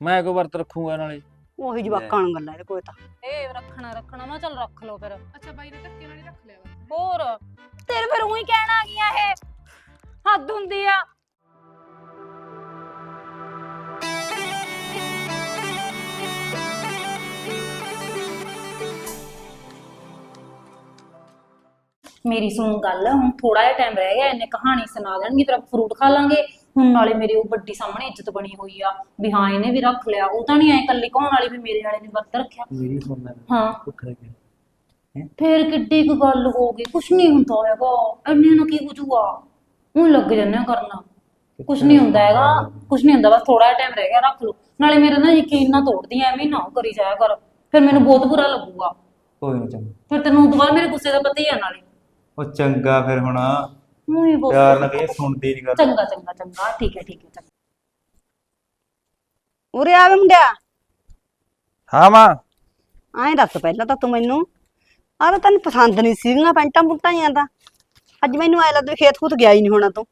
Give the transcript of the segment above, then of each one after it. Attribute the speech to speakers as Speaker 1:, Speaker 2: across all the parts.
Speaker 1: ਮੈਂ ਕੋ ਵਰਤ ਰੱਖੂਗਾ ਨਾਲੇ?
Speaker 2: ਉਹੀ ਜਵਾਕਾਂ ਨੂੰ ਗੱਲਾਂ ਇਹਦੇ ਕੋਈ ਤਾਂ।
Speaker 3: ਇਹ ਰੱਖਣਾ ਰੱਖਣਾ ਮੈਂ ਚੱਲ ਰੱਖ ਲਓ ਫਿਰ।
Speaker 4: ਅੱਛਾ ਬਾਈ ਨੇ ਧੱਕੇ ਨਾਲ ਹੀ ਰੱਖ ਲਿਆ ਵਾ।
Speaker 3: ਹੋਰ? ਤੇਰੇ ਫਿਰ ਉਹੀ ਕਹਿਣ ਆ ਗਈਆਂ ਇਹ। ਹੱਦ ਹੁੰਦੀ ਆ। ਮੇਰੀ ਸੁਣ ਗੱਲ ਹੁਣ ਥੋੜਾ ਜਿਹਾ ਟਾਈਮ ਰਹਿ ਗਿਆ ਇਹਨੇ ਕਹਾਣੀ ਸੁਣਾ ਦੇਣਗੇ ਫਿਰ ਆਪਾਂ ਫਰੂਟ ਖਾ ਲਾਂਗੇ। ਹੁਣ ਨਾਲੇ ਮੇਰੀ ਉਹ ਵੱਡੀ ਸਾਹਮਣੇ ਇੱਜ਼ਤ ਬਣੀ ਹੋਈ ਆ ਵੀ ਹਾਂ ਇਹਨੇ ਵੀ ਰੱਖ ਲਿਆ ਉਹ ਤਾਂ ਨਹੀਂ ਐ ਕੱਲੀ ਕਹਾਉਣ ਵਾਲੀ ਵੀ ਮੇਰੇ ਵਾਲੇ ਨੇ ਵਰਤ ਰੱਖਿਆ।
Speaker 1: ਮੇਰੀ ਸੁਣ ਲੈ
Speaker 3: ਹਾਂ।
Speaker 1: ਭੁੱਖ ਲੱਗੀ
Speaker 3: ਫੇਰ ਕਿੱਡੀ ਕੁ ਗੱਲ ਹੋ ਗਈ ਕੁਛ ਨਹੀਂ ਹੁੰਦਾ ਹੈਗਾ ਇੰਨੇ ਨੂੰ ਕੀ ਕੁਝੂਗਾ ਉਹ ਲੱਗ ਜੰਨੇ ਕਰਨਾ। ਕੁਛ ਨਹੀਂ ਹੁੰਦਾ ਹੈਗਾ ਕੁਛ ਨਹੀਂ ਹੁੰਦਾ ਬਸ ਥੋੜਾ ਜਿਹਾ ਟਾਈਮ ਰਹਿ ਗਿਆ ਰੱਖ ਲਓ। ਨਾਲੇ ਮੇਰਾ ਨਾ ਯਕੀਨ ਨਾ ਤੋੜਦੀ ਐਵੇਂ ਨਾ ਕਰੀ ਜਾਇਆ ਕਰ। ਫਿਰ ਮੈਨੂੰ ਬਹੁਤ ਬੁਰਾ ਲੱਗੂਗਾ।
Speaker 1: ਕੋਈ ਨਹੀਂ ਚੰਗਾ।
Speaker 3: ਫਿਰ ਤੈਨੂੰ ਉਹ ਤੋਂ ਬਾਅਦ ਮੇਰੇ ਗੁੱਸੇ ਦਾ ਪਤਾ ਹੀ ਆ ਨਾਲੇ।
Speaker 1: ਉਹ ਚੰਗਾ ਫਿਰ ਹੁਣ।
Speaker 3: ਉਹੀ ਬਹੁਤ
Speaker 1: ਪਿਆਰ ਨਾਲ ਕਹੀ ਸੁਣਦੀ ਨਹੀਂ ਗੱਲ
Speaker 3: ਚੰਗਾ ਚੰਗਾ ਚੰਗਾ। ਠੀਕ ਹੈ ਠੀਕ ਹੈ ਚੰਗਾ।
Speaker 2: ਉਰੇ ਆਵੇ ਮੁੰਡਿਆ।
Speaker 1: ਹਾਂ ਮਾਂ।
Speaker 2: ਐਂ ਦੱਸ ਪਹਿਲਾਂ ਤਾਂ ਤੂੰ ਮੈਨੂੰ। ਆਹ ਤਾਂ ਤੈਨੂੰ ਪਸੰਦ ਨਹੀਂ ਸੀਗੀਆਂ ਪੈਂਟਾਂ ਪੁੰਟਾਂ ਜਾਂ ਤਾਂ। ਅੱਜ ਮੈਨੂੰ ਐ ਲੱਗਦਾ ਵੀ ਖੇਤ ਖੂਤ ਗਿਆ ਹੀ ਨਹੀਂ ਹੋਣਾ ਤੂੰ।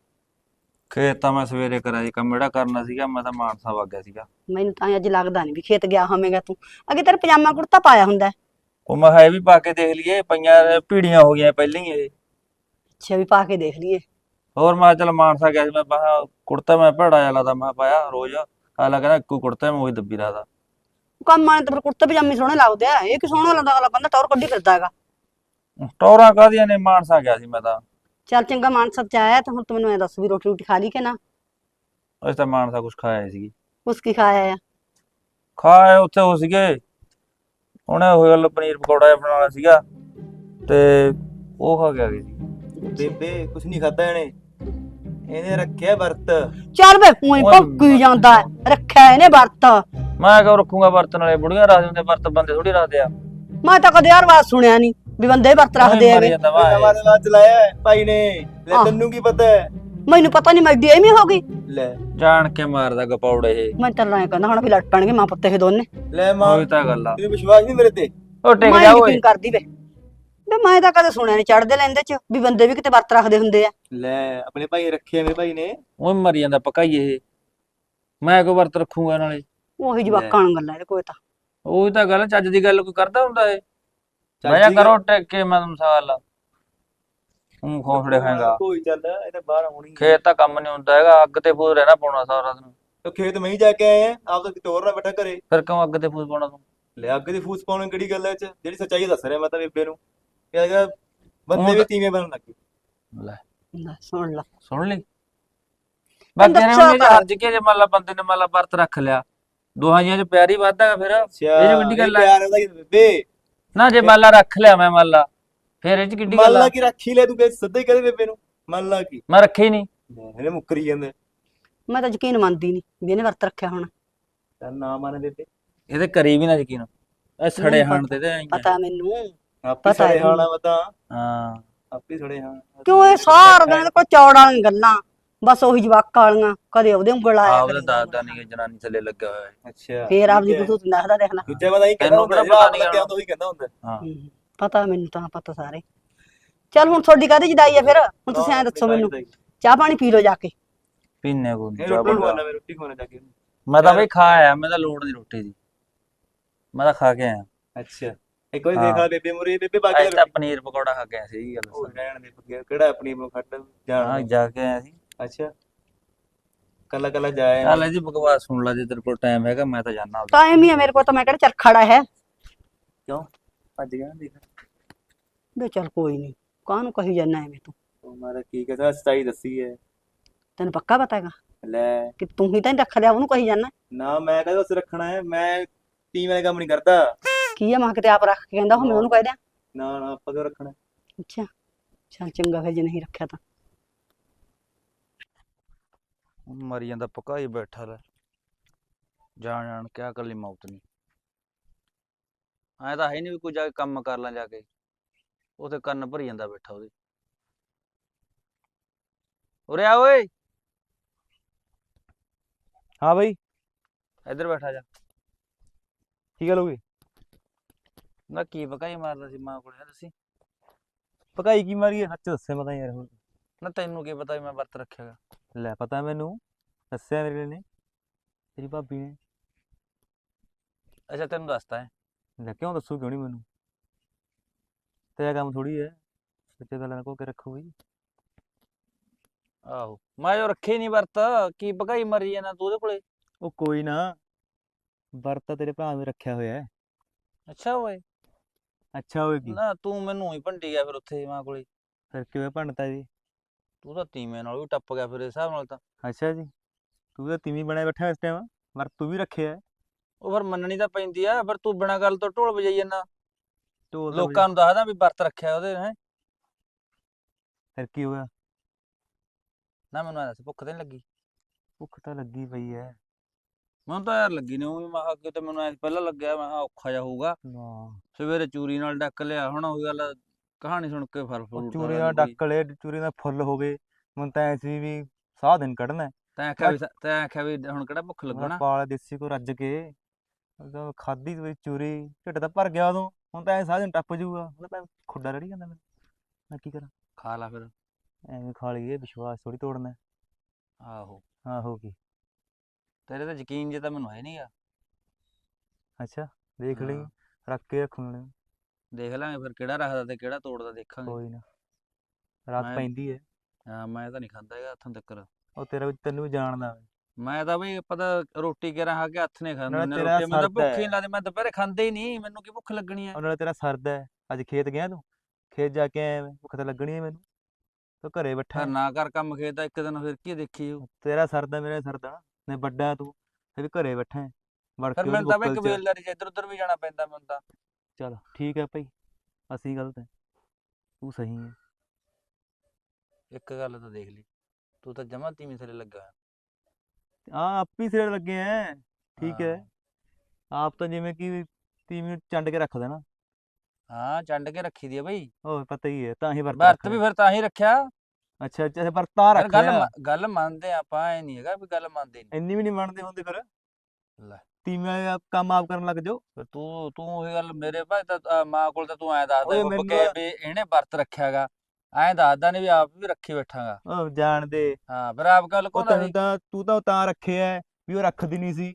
Speaker 1: ਖੇਤ ਤਾਂ ਮੈਂ ਸਵੇਰੇ ਕਰਿਆ ਸੀ ਕੰਮ ਜਿਹੜਾ ਕਰਨਾ ਸੀਗਾ ਮੈਂ ਤਾਂ ਮਾਨਸਾ ਵਗ ਗਿਆ ਸੀਗਾ।
Speaker 2: ਮੈਨੂੰ ਤਾਂ ਅੱਜ ਲੱਗਦਾ ਨਹੀਂ ਵੀ ਖੇਤ ਗਿਆ ਹੋਵੇਂਗਾ ਤੂੰ। ਅੱਗੇ ਤੇਰਾ ਪਜਾਮਾ ਕੁੜਤਾ ਪਾਇਆ ਹੁੰਦਾ। ਹੈ।
Speaker 1: ਉਹ ਮੈਂ ਹੈ ਵੀ ਪਾ ਕੇ ਦੇਖ ਲਈਏ ਪਈਆਂ ਭੀੜੀਆਂ ਹੋ ਗਈਆਂ ਪਹਿਲਾਂ ਹੀ ਇਹ।
Speaker 2: ਅੱਛਾ ਵੀ ਪਾ ਕੇ ਦੇਖ ਲਈਏ।
Speaker 1: ਹੋਰ ਮੈਂ ਚੱਲ ਮਾਨਸਾ ਗਿਆ ਸੀ ਮੈਂ ਬਾਹ ਕੁੜਤਾ ਮੈਂ ਭੜਾ ਜਿਹਾ ਲਾਦਾ ਮੈਂ ਪਾਇਆ ਰੋਜ਼। ਹਾਲਾ ਕਹਿੰਦਾ ਇੱਕੋ ਕੁੜਤਾ ਮੈਂ ਉਹੀ ਦੱਬੀ ਲਾਦਾ
Speaker 2: ਕੰਮ ਵਾਲੇ ਤਾਂ ਫਿਰ ਕੁੜਤੇ ਪਜਾਮੇ ਸੋਹਣੇ ਲੱਗਦੇ ਆ ਇਹ ਕਿ ਸੋਹਣਾ ਲੱਗਦਾ ਅਗਲਾ ਬੰਦਾ ਟੌਰ ਕੱਢੀ ਫਿਰਦਾ ਹੈਗਾ।
Speaker 1: ਟੌਰਾਂ ਕਾਹਦੀਆਂ ਨੇ ਮਾਨਸਾ ਗਿਆ ਸੀ ਮੈਂ ਤਾਂ।
Speaker 2: ਚੱਲ ਚੰਗਾ ਮਾਨਸਾ ਚ ਆਇਆ ਤਾਂ ਹੁਣ ਤੂੰ ਮੈਨੂੰ ਐ ਦੱਸ ਵੀ ਰੋਟੀ ਰੋਟੀ ਖਾ ਲਈ ਕਿ ਨਾ?
Speaker 1: ਅਸੀਂ ਤਾਂ ਮਾਨਸਾ ਕੁਛ ਖਾਇਆ ਸੀ
Speaker 2: ਉਸ ਕੀ ਖਾਇਆ ਆ?
Speaker 1: ਖਾਏ ਉੱਥੇ ਹੋ ਸੀਗੇ ਉਹਨੇ ਉਹ ਗੱਲ ਪਨੀਰ ਪਕੌੜਾ ਜਿਹਾ ਬਣਾਉਣਾ ਸੀਗਾ ਤੇ ਉਹ ਖਾ ਗਿਆ ਸੀ।
Speaker 5: ਬੇਬੇ ਕੁਛ ਨਹੀਂ ਖਾਦਾ ਇਹਨੇ? ਇਹਨੇ ਰੱਖਿਆ ਵਰਤ।
Speaker 2: ਚੱਲ ਵੇ
Speaker 1: ਓਏ
Speaker 2: ਭੌਂਕੀ ਜਾਂਦਾ ਹੈ। ਰੱਖਿਆ ਇਹਨੇ ਵਰਤ।
Speaker 1: ਮੈਂ ਕਿਉਂ ਰੱਖੂੰਗਾ ਵਰਤਨ ਵਾਲੇ ਬੁੜੀਆਂ ਰੱਖਦੇ ਹੁੰਦੇ ਵਰਤ ਬੰਦੇ ਥੋੜੀ ਰੱਖਦੇ ਆ।
Speaker 2: ਮੈਂ ਤਾਂ ਕਦੇ ਯਾਰ ਬਾਤ ਸੁਣਿਆ ਨਹੀਂ ਵੀ ਬੰਦੇ ਵਰਤ ਰੱਖਦੇ
Speaker 1: ਮਰੀ
Speaker 2: ਹੈਗੇ।
Speaker 1: ਜਾਂਦਾ ਵਾ
Speaker 5: ਨਵਾਂ ਨਵਾਂ ਚਲਾਇਆ ਹੈ ਭਾਈ ਨੇ। ਲੈ
Speaker 2: ਆਹ।
Speaker 5: ਤੈਨੂੰ ਕੀ ਪਤਾ ਹੈ?
Speaker 2: ਮੈਨੂੰ ਪਤਾ ਨਹੀਂ ਮੈਂ ਏਡੀ ਐਵੇਂ ਹੋ ਗਈ।
Speaker 5: ਲੈ।
Speaker 1: ਜਾਣ ਕੇ ਮਾਰਦਾ ਗਪੌੜੇ ਇਹ।
Speaker 2: ਮੈਂ ਤਾਂ ਐਂ ਕਹਿੰਦਾ ਹੁਣ ਵੀ ਲੜ ਪੈਣਗੇ ਮਾਂ ਪੁੱਤ ਇਹ ਦੋਨੇ।
Speaker 5: ਲੈ ਮਾਂ
Speaker 1: ਉਹੀ ਤਾਂ ਗੱਲ ਆ।
Speaker 5: ਤੈਨੂੰ ਵਿਸ਼ਵਾਸ ਨਹੀਂ ਮੇਰੇ ਤੇ?
Speaker 1: ਉਹ ਟਿਕ
Speaker 2: ਮੈਂ
Speaker 1: ਜਾ
Speaker 2: ਯਕੀਨ ਕਰਦੀ ਵੇ। ਵੇ ਮੈਂ ਤਾਂ ਕਦੇ ਸੁਣਿਆ ਨਹੀਂ ਚੜਦੇ ਲੈਂਦੇ ਚ ਵੀ ਬੰਦੇ ਵੀ ਕਿਤੇ ਵਰਤ ਰੱਖਦੇ ਹੁੰਦੇ ਆ।
Speaker 5: ਲੈ ਆਪਣੇ ਭਾਈ ਰੱਖਿਆ ਮੇਰੇ ਭਾਈ ਨੇ।
Speaker 1: ਉਹ ਮਰੀ ਜਾਂਦਾ ਪਕਾਈ ਇਹ। ਮੈਂ ਕੋ ਵਰਤ ਰੱਖੂੰਗਾ ਨਾਲੇ?
Speaker 2: ਉਹੀ ਜਵਾਕਾਂ ਨੂੰ ਗੱਲਾਂ ਇਹਦੇ ਕੋਈ ਤਾਂ।
Speaker 1: ਉਹੀ ਤਾਂ ਗੱਲ ਆ, ਚੱਜ ਦੀ ਗੱਲ ਕੋਈ ਕਰਦਾ ਹੁੰਦਾ ਏ ਮੈਂ
Speaker 5: ਹੈ।
Speaker 1: ਕਰੋ ਟਿਕ ਕੇ ਮੈਂ ਤੁਹਾਨੂੰ ਸਾਲ। ਹੂੰ ਖੋਸੜੇ ਖਾਏਗਾ।
Speaker 5: ਕੋਈ ਚੱਲ ਇਹ ਤਾਂ ਬਾਹਰ ਹੋਣੀ
Speaker 1: ਖੇਤ ਤਾਂ ਕੰਮ ਨਹੀਂ ਹੁੰਦਾ ਹੈਗਾ ਅੱਗ ਤੇ ਫੂਸ ਰਹਿਣਾ ਪਾਉਣਾ ਸਾਰਾ ਦਿਨ।
Speaker 5: ਤੋ ਖੇਤ ਮੈਂ ਹੀ ਜਾ ਕੇ ਆਏ ਆ ਆਪ ਤਾਂ ਹੋਰ ਨਾ ਬੈਠਾ ਘਰੇ।
Speaker 1: ਫਿਰ ਕਿਉਂ ਅੱਗ ਤੇ ਫੂਸ ਪਾਉਣਾ ਤੂੰ?
Speaker 5: ਲੈ ਅੱਗੇ ਦੀ ਫੂਸ ਪਾਉਣ ਕਿਹੜੀ ਗੱਲ ਹੈ ਇਹ ਚ? ਜਿਹੜੀ ਸੱਚਾਈ ਦੱਸ ਰਿਹਾ ਮੈਂ ਤਾਂ ਬੇਬੇ ਨੂੰ। ਕਿ ਅਗਰ ਬੰਦੇ ਵੀ ਤੀਵੇਂ ਬਣਨ ਲੱਗੇ
Speaker 1: ਲੈ।
Speaker 2: ਲੈ, ਸੁਣ ਲਾ।
Speaker 1: ਸੁਣ ਲਈ। ਬਾਕੀ ਨੇ ਉਹਨੇ
Speaker 2: ਤਾਂ।
Speaker 1: ਹਰਜ ਕੇ ਜੇ ਮੰਨ ਲਾ ਬੰਦੇ ਨੇ ਮੰਨ ਲਾ ਵਰਤ ਰੱਖ ਲਿਆ। ਦੋਹਾਂ ਜੀਆਂ ਚ ਪਿਆਰ ਹੀ ਵੱਧਦਾ ਫਿਰ। ਇਹ ਵੱਡੀ ਗੱਲ ਹੈ।
Speaker 5: ਪਿਆਰ ਉਹਦਾ ਕੀ ਬੇਬੇ
Speaker 1: ਨਾ ਜੇ ਮੰਨ ਲਾ ਰੱਖ ਲਿਆ ਮੈਂ ਮੰਨ ਲਾ ਫਿਰ ਇਹ ਚ ਕਿੱਡੀ ਗੱਲ
Speaker 5: ਲਾ
Speaker 1: ਆ
Speaker 5: ਕਿ ਰੱਖੀ ਲੈ ਤੂੰ ਕਿ ਸਿੱਧਾ ਹੀ ਕਹਦੇ ਬੇਬੇ ਨੂੰ ਮੰਨ ਲਾ ਕੀ।
Speaker 1: ਮੈਂ ਰੱਖੇ ਹੀ ਨਹੀਂ।
Speaker 5: ਇਹਨੇ ਮੁੱਕਰੀ ਜਾਂਦੇ।
Speaker 2: ਮੈਂ ਤਾਂ ਯਕੀਨ ਮੰਨਦੀ ਨਹੀਂ ਵੀ ਇਹਨੇ ਵਰਤ ਰੱਖਿਆ ਹੋਣਾ।
Speaker 5: ਚੱਲ ਨਾ ਮੰਨ ਬੇਬੇ।
Speaker 1: ਇਹਦੇ ਕਰੀ ਵੀ ਨਾ ਯਕੀਨ। ਇਹ ਸੜੇ ਹਾਣ ਤੇ ਤੇ ਐਂ ਆ।
Speaker 2: ਪਤਾ ਮੈਨੂੰ
Speaker 5: ਆਪੇ
Speaker 2: ਪਤਾ ਹੈ
Speaker 5: ਸੜੇ ਹਾਣਾ ਮਤਾ
Speaker 1: ਹਾਂ।
Speaker 5: ਆਪੇ ਸੜੇ ਹਾਂ
Speaker 2: ਕਿਉਂ ਇਹ ਸਾਰਾ ਦਿਨ ਕੋਲ ਚੌੜ ਵਾਲੀਆਂ ਗੱਲਾਂ ਬਸ ਉਹੀ ਜਵਾਕਾਂ ਵਾਲੀਆਂ ਕਦੇ ਉਹਦੇ ਉਂਗਲ ਆਇਆ
Speaker 1: ਆਪਦਾ
Speaker 2: ਕਦੇ
Speaker 1: ਦਾਦਾ ਨਹੀਂ। ਜਨਾਨੀ ਥੱਲੇ ਲੱਗਿਆ ਹੋਇਆ ਹੈ।
Speaker 5: ਅੱਛਾ
Speaker 2: ਫੇਰ
Speaker 5: ਠੀਕ ਹੈ।
Speaker 2: ਕੁਝ ਦੱਸਦਾ ਦੇਖ ਲੈ।
Speaker 5: ਦੂਜਾ ਬੰਦਾ ਹੀ ਕਹਿੰਦਾ ਹੁੰਦਾ
Speaker 1: ਕਿਹੜਾ ਪਤਾ
Speaker 5: ਜਿਹੜਾ
Speaker 1: ਨੀ
Speaker 5: ਲੱਗਿਆ ਤਾਂ ਉਹੀ ਕਹਿੰਦਾ ਹੁੰਦਾ।
Speaker 1: ਹਾਂ।
Speaker 2: ਹਮ, ਪਤਾ ਮੈਨੂੰ ਤਾਂ ਪਤਾ ਸਾਰੇ। ਚੱਲ ਹੁਣ ਤੁਹਾਡੀ ਕਾਹਦੀ ਜਦਾਈ ਆ ਫਿਰ? ਹੁਣ ਤੁਸੀਂ ਐਂ ਦੱਸੋ ਮੈਨੂੰ। ਚਾਹ ਪਾਣੀ ਪੀ ਲਓ ਜਾ ਕੇ।
Speaker 1: ਪੀਨੇ ਕੋ
Speaker 5: ਇਹ ਰੋਟੀ ਮੈਂ ਰੋਟੀ ਖਵਾਣਾ ਜਾ ਕੇ।
Speaker 1: ਮੈਂ ਤਾਂ ਬਈ ਖਾ ਆਇਆ ਮੈਂ ਤਾਂ ਲੋੜ ਨਹੀਂ ਰੋਟੀ ਦੀ। ਮੈਂ ਤਾਂ ਖਾ ਕੇ ਆਇਆ।
Speaker 5: ਅੱਛਾ। ਇੱਕ ਵਾਰੀ
Speaker 1: ਹਾਂ।
Speaker 5: ਦੇਖਾ ਬੇਬੇ ਮੁਰੇ ਬੇਬੇ ਬਾਕੀ
Speaker 1: ਅੱਜ ਤਾਂ ਪਨੀਰ ਪਕੌੜਾ ਖਾ ਕੇ ਸੀ ਇਹ ਗੱਲ
Speaker 5: ਉਹ
Speaker 1: ਦੱਸਾਂ।
Speaker 5: ਰਹਿਣ ਦੇ ਪੁੱਗਿਆ ਕਿਹੜਾ ਆਪਣੀ ਨੂੰ ਖੱਟ
Speaker 1: ਹਾਂ
Speaker 5: ਜਾਣ
Speaker 1: ਜਾ ਕੇ ਆਇਆ ਸੀ।
Speaker 5: ਅੱਛਾ। ਕੱਲਾ ਕੱਲਾ ਜਾਏ
Speaker 1: ਚੱਲ ਇਹਦੀ ਬਕਵਾਸ ਸੁਣ ਲੈ ਜੇ ਤੇਰੇ ਕੋਲ ਟਾਈਮ ਹੈਗਾ ਮੈਂ ਤਾਂ ਜਾਣਾ
Speaker 2: ਟਾਈਮ ਹੀ ਆ ਮੇਰੇ ਕੋਲ ਤਾਂ ਮੈਂ ਕਿਹੜਾ ਚਰਖੜਾ ਹੈ।
Speaker 5: ਕਿਉਂ? ਭੱਜ ਗਿਆ ਦੇਖ।
Speaker 2: ਵੇ ਚੱਲ ਕੋਈ ਨਹੀਂ ਕਾਹਨੂੰ ਕਹੀ ਜਾਂਦਾ ਐਵੇਂ ਤੂੰ?
Speaker 5: ਮਾਰਾ ਕੀ ਕਹਦਾ ਸੱਚਾਈ ਦੱਸੀ ਹੈ।
Speaker 2: ਤੈਨੂੰ ਪੱਕਾ ਪਤਾ ਹੈਗਾ?
Speaker 5: ਲੈ।
Speaker 2: ਕਿ ਤੂੰ ਹੀ ਤਾਂ ਨੀ ਰੱਖ ਲਿਆ ਉਹਨੂੰ ਕਹੀ ਜਾਂਦਾ
Speaker 5: ਨਾ ਮੈਂ ਕਹਦਾ ਉਸ ਰੱਖਣਾ ਹੈ ਮੈਂ ਟੀਮ ਵਾਲੇ ਕੰਮ ਨਹੀਂ ਕਰਦਾ।
Speaker 2: ਕੀ ਆ? ਮੈਂ ਕਿਤੇ ਆਪ ਰੱਖ ਕੇ ਕਹਿੰਦਾ ਹੁਣ ਮੈਂ ਉਹਨੂੰ ਕਹਿ ਦਿਆਂ।
Speaker 5: ਨਾ ਨਾ ਆਪਾਂ ਕਿਉਂ ਰੱਖਣਾ?
Speaker 2: ਅੱਛਾ। ਚੱਲ ਚੰਗਾ ਫਿਰ ਜੇ ਨਹੀਂ ਰੱਖਿਆ ਤਾਂ।
Speaker 1: ਮਰੀ ਜਾਂਦਾ ਪਕਾਈ ਬੈਠਾ ਲੈ ਜਾਣ ਜਾਣ ਕਿਆ ਕੱਲੀ ਮੌਤ ਨਹੀਂ ਐ ਤਾਂ ਹੈ ਨਹੀਂ ਵੀ ਕੋਈ ਜਾ ਕੇ ਕੰਮ ਕਰ ਲਾਂ ਜਾ ਕੇ। ਉਥੇ ਕੰਨ ਭਰੀ ਜਾਂਦਾ ਬੈਠਾ ਉਹਦੇ। ਉਰੇ ਆ ਓਏ।
Speaker 5: ਹਾਂ ਬਈ।
Speaker 1: ਇੱਧਰ ਬੈਠਾ ਜਾ।
Speaker 5: ਕੀ ਗੱਲ ਹੋ ਗਈ?
Speaker 1: ਨਾ ਕੀ ਪਕਾਈ ਮਾਰਦਾ ਸੀ ਮਾਂ ਕੋਲੇ ਦੱਸੀ
Speaker 5: ਪਕਾਈ ਕੀ ਮਾਰੀ ਹੈ ਸੱਚ ਦੱਸੇ ਮਤਾ ਯਾਰ ਹੁਣ।
Speaker 1: ਨਾ ਤੈਨੂੰ ਕੀ ਪਤਾ ਵੀ ਮੈਂ ਵਰਤ ਰੱਖਿਆਗਾ
Speaker 5: ਲੈ ਪਤਾ ਮੈਨੂੰ ਦੱਸਿਆ ਮੇਰੇ ਨੇ ਤੇਰੀ ਭਾਬੀ ਨੇ।
Speaker 1: ਅੱਛਾ ਤੈਨੂੰ ਦੱਸਤਾ ਹੈ।
Speaker 5: ਲੈ ਕਿਉਂ ਦੱਸੂ ਕਿਉਂ ਨਹੀਂ ਮੈਨੂੰ? ਤੇਰਾ ਕੰਮ ਥੋੜੀ ਹੈ ਸੱਚੇ ਗੱਲਾਂ ਕੋ ਕੇ ਰੱਖੋਗੀ
Speaker 1: ਆਹੋ ਮੈਂ ਜੋ ਰੱਖੇ ਨਹੀਂ ਵਰਤ ਕੀ ਭਗਾਈ ਮਰੀ ਜਾਣਾ ਤੂੰ ਉਹਦੇ ਕੋਲੇ?
Speaker 5: ਉਹ ਕੋਈ ਨਾ ਵਰਤ ਤੇਰੇ ਭਰਾ ਨੇ ਰੱਖਿਆ ਹੋਇਆ ਹੈ।
Speaker 1: ਅੱਛਾ ਓਏ।
Speaker 5: ਅੱਛਾ ਹੋਏਗੀ
Speaker 1: ਨਾ ਤੂੰ ਮੈਨੂੰ ਹੀ ਭੰਡੀ ਗਿਆ ਫਿਰ ਉੱਥੇ ਮਾਂ ਕੋਲੇ।
Speaker 5: ਫਿਰ ਕਿਵੇਂ ਭੰਨਤਾ ਜੀ?
Speaker 1: ਤੂੰ ਤਾਂ ਤੀਵੇਂ ਨਾਲ ਵੀ ਟੱਪ ਗਿਆ ਫਿਰ ਇਸ ਹਿਸਾਬ ਨਾਲ ਤਾਂ।
Speaker 5: ਅੱਛਾ ਜੀ। ਤੂੰ ਤਾਂ ਤੀਵੀਂ ਬਣਿਆ ਬੈਠਾ ਇਸ ਟਾਈਮ ਵਰਤ ਤੂੰ ਵੀ ਰੱਖਿਆ।
Speaker 1: ਉਹ ਫਿਰ ਮੰਨਣੀ ਤਾਂ ਪੈਂਦੀ ਆ ਫਿਰ ਤੂੰ ਬਿਨਾਂ ਗੱਲ ਤੋਂ ਢੋਲ ਵਜਾਈ ਜਾਂਦਾ।
Speaker 5: ਢੋਲ
Speaker 1: ਲੋਕਾਂ ਨੂੰ ਦੱਸਦਾ ਵੀ ਵਰਤ ਰੱਖਿਆ ਉਹਦੇ ਹੈ
Speaker 5: ਫਿਰ ਕੀ ਹੋਇਆ?
Speaker 1: ਨਾ ਮੈਨੂੰ ਐਂ ਦੱਸ ਭੁੱਖ ਤੇ ਨੀ ਲੱਗੀ?
Speaker 5: ਭੁੱਖ ਤਾਂ ਲੱਗੀ ਪਈ ਹੈ
Speaker 1: ਮੈਨੂੰ ਤਾਂ ਯਾਰ ਲੱਗੀ ਨਹੀਂ ਉਹ ਵੀ ਮੈਂ ਕਿਹਾ ਕਿਤੇ ਮੈਨੂੰ ਐਂ ਪਹਿਲਾਂ ਲੱਗਿਆ ਮੈਂ ਕਿਹਾ ਔਖਾ ਜਿਹਾ ਹੋਊਗਾ।
Speaker 5: ਨਾ
Speaker 1: ਸਵੇਰੇ ਚੂਰੀ ਨਾਲ ਡੱਕ ਲਿਆ ਹੁਣ ਉਹੀ ਗੱਲ ਕਹਾਣੀ ਸੁਣ ਕੇ ਫਰ
Speaker 5: ਉਹ
Speaker 1: ਫਰ
Speaker 5: ਚੂਰੇ ਨਾਲ ਡੱਕ ਲਏ ਚੂਰੇ ਨਾਲ ਫੁੱਲ ਹੋ ਗਏ ਮੈਨੂੰ ਤਾਂ ਐਸੀ ਵੀ ਸਾਹ ਦਿਨ ਕੱਢਣਾ। ਹੈ।
Speaker 1: ਤੈਂ ਆਖਿਆ ਵੀ ਤੈਂ ਆਖਿਆ ਵੀ ਹੁਣ ਕਿਹੜਾ ਭੁੱਖ
Speaker 5: ਉਹਦਾ
Speaker 1: ਲੱਗਣਾ
Speaker 5: ਪਾਲ ਦੇਸੀ ਕੋ ਰੱਜ ਕੇ ਉਦੋਂ ਖਾਦੀ ਤੇ ਚੂਰੀ ਢਿੱਡ ਤਾਂ ਭਰ ਗਿਆ ਉਦੋਂ ਹੁਣ ਤਾਂ ਐ ਸਾਹ ਦਿਨ ਟੱਪ ਜਾਊਗਾ ਹੁਣ ਤਾਂ ਖੁੱਡਾ ਰੜੀ ਜਾਂਦਾ ਮੈਨੂੰ ਮੈਂ ਕੀ ਕਰਾਂ?
Speaker 1: ਖਾ ਲਾ ਫਿਰ।
Speaker 5: ਐਵੇਂ ਖਾ ਲਈਏ ਵਿਸ਼ਵਾਸ ਥੋੜੀ ਤੋੜਨਾ। ਹੈ।
Speaker 1: ਆਹੋ।
Speaker 5: ਆਹੋ ਕੀ।
Speaker 1: ਤੇਰੇ ਤੇ ਯਕੀਨ ਜੇ ਤਾਂ ਮੈਨੂੰ ਹੈ ਨਹੀਂਗਾ।
Speaker 5: ਅੱਛਾ ਦੇਖ ਲਈ
Speaker 1: ਹਾਂ।
Speaker 5: ਰੱਖ ਕੇ ਰੱਖਣ ਨੂੰ
Speaker 1: ਦੇਖ ਲਾਂਗੇ ਫਿਰ ਕਿਹੜਾ ਰੱਖਦਾ ਤੇ ਕਿਹੜਾ ਤੋੜਦਾ ਦੇਖਾਂਗੇ।
Speaker 5: ਕੋਈ ਨਾ ਰਾਤ
Speaker 1: ਮੈਂ-
Speaker 5: ਪੈਂਦੀ ਹੈ
Speaker 1: ਹਾਂ ਮੈਂ ਤਾਂ ਨਹੀਂ ਖਾਂਦਾ ਹੈਗਾ ਹੱਥਾਂ ਤੱਕਰ।
Speaker 5: ਉਹ ਤੇਰਾ ਵੀ ਤੈਨੂੰ ਵੀ ਜਾਣਦਾ ਮੈਂ
Speaker 1: ਮੈਂ ਤਾਂ ਬਈ ਪਤਾ ਰੋਟੀ ਕੇ ਰਹਾ ਕੇ ਹੱਥ ਨੇ ਖਾਂਦੇ।
Speaker 5: ਨਾਲੇ
Speaker 1: ਨੇ
Speaker 5: ਤੇਰਾ
Speaker 1: ਰੋਟੀ ਮੈਨੂੰ ਤਾਂ
Speaker 5: ਸਰਦਾ
Speaker 1: ਭੁੱਖ ਹੀ ਲੱਗਦੀ ਮੈਂ ਦੁਪਹਿਰੇ ਖਾਂਦਾ ਹੀ ਨਹੀਂ ਮੈਨੂੰ ਕੀ ਭੁੱਖ ਲੱਗਣੀ ਹੈ
Speaker 5: ਉਹ ਨਾਲੇ ਤੇਰਾ ਸਰਦਾ ਹੈ ਅੱਜ ਖੇਤ ਗਿਆ ਤੂੰ? ਖੇਤ ਜਾ ਕੇ ਆਇਆ ਮੈਂ ਭੁੱਖ ਤਾਂ ਲੱਗਣੀ ਹੈ ਮੈਨੂੰ। ਤੂੰ ਘਰੇ ਬੈਠਾ
Speaker 1: ਫਿਰ
Speaker 5: ਹੈ।
Speaker 1: ਨਾ ਕਰ ਕੰਮ ਖੇਤ ਦਾ ਇੱਕ ਦਿਨ ਫਿਰ ਕੀ ਦੇਖੀ ਜਾਊ।
Speaker 5: ਤੇਰਾ ਸਰਦਾ ਮੇਰਾ ਸਰਦਾ ਨਾ। ਨੇ ਵੱਡਾ ਤੂੰ ਫਿਰ ਵੀ ਘਰੇ ਬੈਠਾ ਹੈ। ਵੜ
Speaker 1: ਫਿਰ
Speaker 5: ਕੇ
Speaker 1: ਮੈਨੂੰ ਤਾਂ ਬਈ
Speaker 5: ਬੁੱਕਲ 'ਚ।
Speaker 1: ਕਬੀਲਦਾਰੀ ਚ ਇੱਧਰ ਉੱਧਰ ਵੀ ਜਾਣਾ ਪੈਂਦਾ ਮੈਨੂੰ ਤਾਂ
Speaker 5: ਚੱਲ ਠੀਕ ਹੈ ਭਾਈ ਅਸੀਂ ਗਲਤ ਹੈ ਤੂੰ ਸਹੀ ਹੈ।
Speaker 1: ਇੱਕ ਗੱਲ ਤਾਂ ਦੇਖ ਲਈ ਤੂੰ ਤਾਂ ਜਮਾ ਤੀਵੀਂ ਥੱਲੇ ਲੱਗਾ ਹੋਇਆ
Speaker 5: ਆ ਆਪ ਹੀ ਸਿਰ ਲੱਗੇ ਹੈ ਠੀਕ ਹੈ। ਆਪ ਤਾਂ ਜਿਵੇਂ ਕਿ ਤੀਵੀਂ ਨੂੰ ਚੰਡ ਕੇ ਰੱਖਦਾ ਨਾ।
Speaker 1: ਹਾਂ ਚੰਡ ਕੇ ਰੱਖੀ ਦੀ ਆ ਬਈ।
Speaker 5: ਉਹ ਪਤਾ ਹੀ ਹੈ ਤਾਂ ਹੀ ਵਰਤ
Speaker 1: ਵਰਤ। ਵੀ ਫਿਰ ਤਾਂ ਹੀ ਰੱਖਿਆ।
Speaker 5: ਅੱਛਾ ਅੱਛਾ ਪਰ ਤਾਂ
Speaker 1: ਫਿਰ
Speaker 5: ਰੱਖ
Speaker 1: ਗੱਲ
Speaker 5: ਲਿਆ
Speaker 1: ਮ- ਗੱਲ ਮੰਨਦੇ ਆ ਆਪਾਂ ਐ ਨਹੀਂ ਹੈਗਾ ਵੀ ਗੱਲ ਮੰਨਦੇ ਨਹੀਂ
Speaker 5: ਇੰਨੀ ਵੀ ਨਹੀਂ ਮੰਨਦੇ ਹੁੰਦੇ ਫਿਰ।
Speaker 1: ਲੈ।
Speaker 5: ਤੀਵੀਂ ਆਪ ਕੰਮ ਆਪ ਕਰਨ ਲੱਗ ਜਾਓ।
Speaker 1: ਫਿਰ ਤੂੰ ਤੂੰ ਉਹੀ ਗੱਲ ਮੇਰੇ ਭਾਈ ਤਾਂ ਅ, ਮਾਂ ਕੋਲ ਤਾਂ ਤੂੰ ਐ ਦੱਸਦਾ
Speaker 5: ਓਏ
Speaker 1: ਹੁੱਬ
Speaker 5: ਮੈਨੂੰ
Speaker 1: ਕੇ ਵੀ ਇਹਨੇ ਵਰਤ ਰੱਖਿਆਗਾ ਐਂ ਦੱਸਦਾ ਨਹੀਂ ਵੀ ਆਪ ਵੀ ਰੱਖੀ ਬੈਠਾਗਾ।
Speaker 5: ਉਹ ਜਾਣਦੇ।
Speaker 1: ਹਾਂ ਫਿਰ ਆਪ ਗੱਲ
Speaker 5: ਉਹ ਤੈਨੂੰ ਤਾਂ ਤੂੰ ਤਾਂ ਤਾਂ ਰੱਖਿਆ ਹੈ ਵੀ ਉਹ ਰੱਖਦੀ ਨਹੀਂ ਸੀ।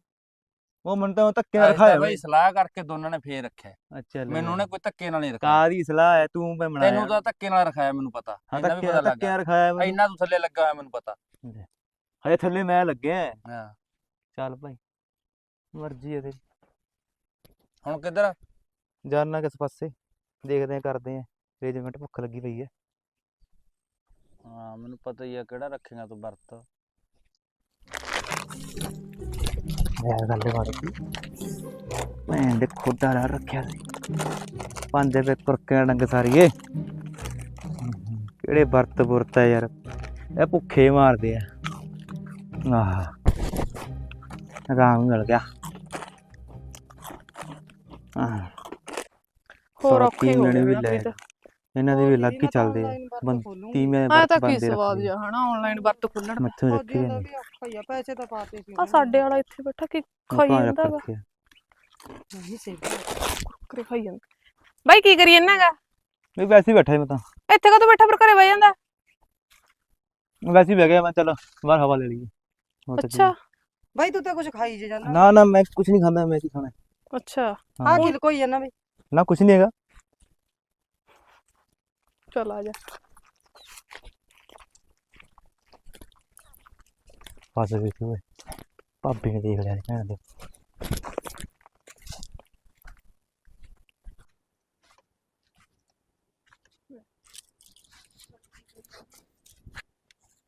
Speaker 5: ਉਹ ਮੈਨੂੰ ਤਾਂ ਧੱਕੇ ਨਾਲ ਰਖਾਇਆ
Speaker 1: ਬਈ ਸਲਾਹ ਕਰਕੇ ਦੋਨਾਂ ਨੇ ਫੇਰ ਰੱਖਿਆ।
Speaker 5: ਅੱਛਾ
Speaker 1: ਮੈਨੂੰ ਉਹਨੇ ਕੋਈ ਧੱਕੇ ਨਾਲ ਨਹੀਂ ਰੱਖਿਆ
Speaker 5: ਕਾਦੀ ਸਲਾਹ ਹੈ ਤੂੰ ਮੈਂ ਬਣਾਇਆ।
Speaker 1: ਤੈਨੂੰ ਤਾਂ ਧੱਕੇ ਨਾਲ ਰਖਾਇਆ ਮੈਨੂੰ ਪਤਾ। ਇੰਨਾ ਵੀ ਪਤਾ ਲੱਗ। ਗਿਆ
Speaker 5: ਰਖਾਇਆ ਮੈਨੂੰ।
Speaker 1: ਇੰਨਾ ਤੂੰ ਥੱਲੇ ਲੱਗਾ ਹੋਇਆ ਮੈਨੂੰ ਪਤਾ।
Speaker 5: ਹਜੇ ਥੱਲੇ ਮੈਂ ਲੱਗਿਆ। ਹੈ। ਚੱਲ ਭਾਈ। ਮਰਜ਼ੀ ਹੈ ਤੇਰੀ।
Speaker 1: ਹੁਣ ਕਿੱਧਰ
Speaker 5: ਜਾਨਣਾ ਕਿਸ ਪਾਸੇ? ਦੇਖਦੇ ਆ ਕਰਦੇ ਆ ਅਰੇਂਜਮੈਂਟ ਭੁੱਖ ਲੱਗੀ ਪਈ ਹੈ।
Speaker 1: ਹਾਂ ਮੈਨੂੰ ਪਤਾ ਹੀ ਆ ਕਿਹੜਾ ਰੱਖੇਗਾ ਤੂੰ ਵਰਤ।
Speaker 5: ਇਹ ਗੱਲ ਬਾਤ ਮੈਂ ਦੇ ਖੋਦਾ ਰਾ ਰੱਖਿਆ ਸੀ ਪੰਜ ਰੁਪਏ ਕੁਰਕੇ ਡੰਗ ਸਾਰੀਏ ਕਿਹੜੇ ਵਰਤ ਵਰਤ ਹੈ ਯਾਰ ਇਹ ਭੁੱਖੇ ਮਾਰਦੇ ਆ ਆਹ ਆਰਾਮ ਮਿਲ ਗਿਆ ਆਹ
Speaker 4: ਹੋਰ ਔਖੇ ਹੋ ਗਏ
Speaker 5: ਵੀ ਲੈ। ਇਹਨਾਂ ਦੇ ਵੀ ਲੱਗ ਹੀ ਚੱਲਦੇ ਆ ਬੰ- ਤੀਵੀਆਂ ਦੇ
Speaker 4: ਆ ਤਾਂ ਕੀ
Speaker 5: ਬੰਦੇ
Speaker 4: ਸਵਾਦ ਜਿਹਾ ਹਨਾ ਆਨਲਾਈਨ ਵਰਤ ਖੁੱਲਣ। ਦਾ
Speaker 5: ਮੱਥੋਂ ਰੱਖੀ ਜਾਂਦੇ
Speaker 6: ਵੀ ਔਖਾ ਹੀ ਆ ਪੈਸੇ ਤਾਂ ਪਾਤੇ ਸੀ
Speaker 4: ਆ ਸਾਡੇ ਵਾਲਾ ਇੱਥੇ ਬੈਠਾ ਕੀ ਖਾਈ ਜਾਂਦਾ ਵਾ।
Speaker 6: ਨਹੀਂ ਸੀ
Speaker 4: ਕੁਰਕਰੇ ਖਾਈ ਜਾਂਦਾ। ਬਾਈ ਕੀ ਕਰੀ ਜਾਂਦਾ ਹੈਗਾ?
Speaker 5: ਨਹੀਂ ਵੈਸੇ ਹੀ ਬੈਠਾ ਮੈਂ ਤਾਂ।
Speaker 4: ਇੱਥੇ ਕਦੋਂ ਬੈਠਾ ਫਿਰ ਘਰੇ ਬਹਿ ਜਾਂਦਾ?
Speaker 5: ਵੈਸੇ ਹੀ ਬਹਿ ਗਿਆ ਮੈਂ ਚਲੋ ਬਾਹਰ ਹਵਾ ਲੈ ਲਈਏ।
Speaker 4: ਅੱਛਾ।
Speaker 6: ਬਾਈ ਤੂੰ ਤਾਂ ਕੁਝ ਖਾਈ ਜੇ ਜਾਂਦਾ।
Speaker 5: ਨਾ ਨਾ ਮੈਂ ਕੁਝ ਨਹੀਂ ਖਾਂਦਾ ਮੈਂ ਕੀ ਖਾਣਾ?
Speaker 4: ਅੱਛਾ।
Speaker 6: ਆ। ਕੀ ਲਕੋਈ ਜਾਂਦਾ ਬਈ।
Speaker 5: ਨਾ ਕੁਝ ਨਹੀਂ ਹੈਗਾ।
Speaker 4: ਚਲ ਆ ਜਾ।
Speaker 5: ਬਸ ਵੀ ਤੂੰ ਭਾਬੀ ਨੇ ਦੇਖ ਲਿਆ ਭੈਣ ਦੇ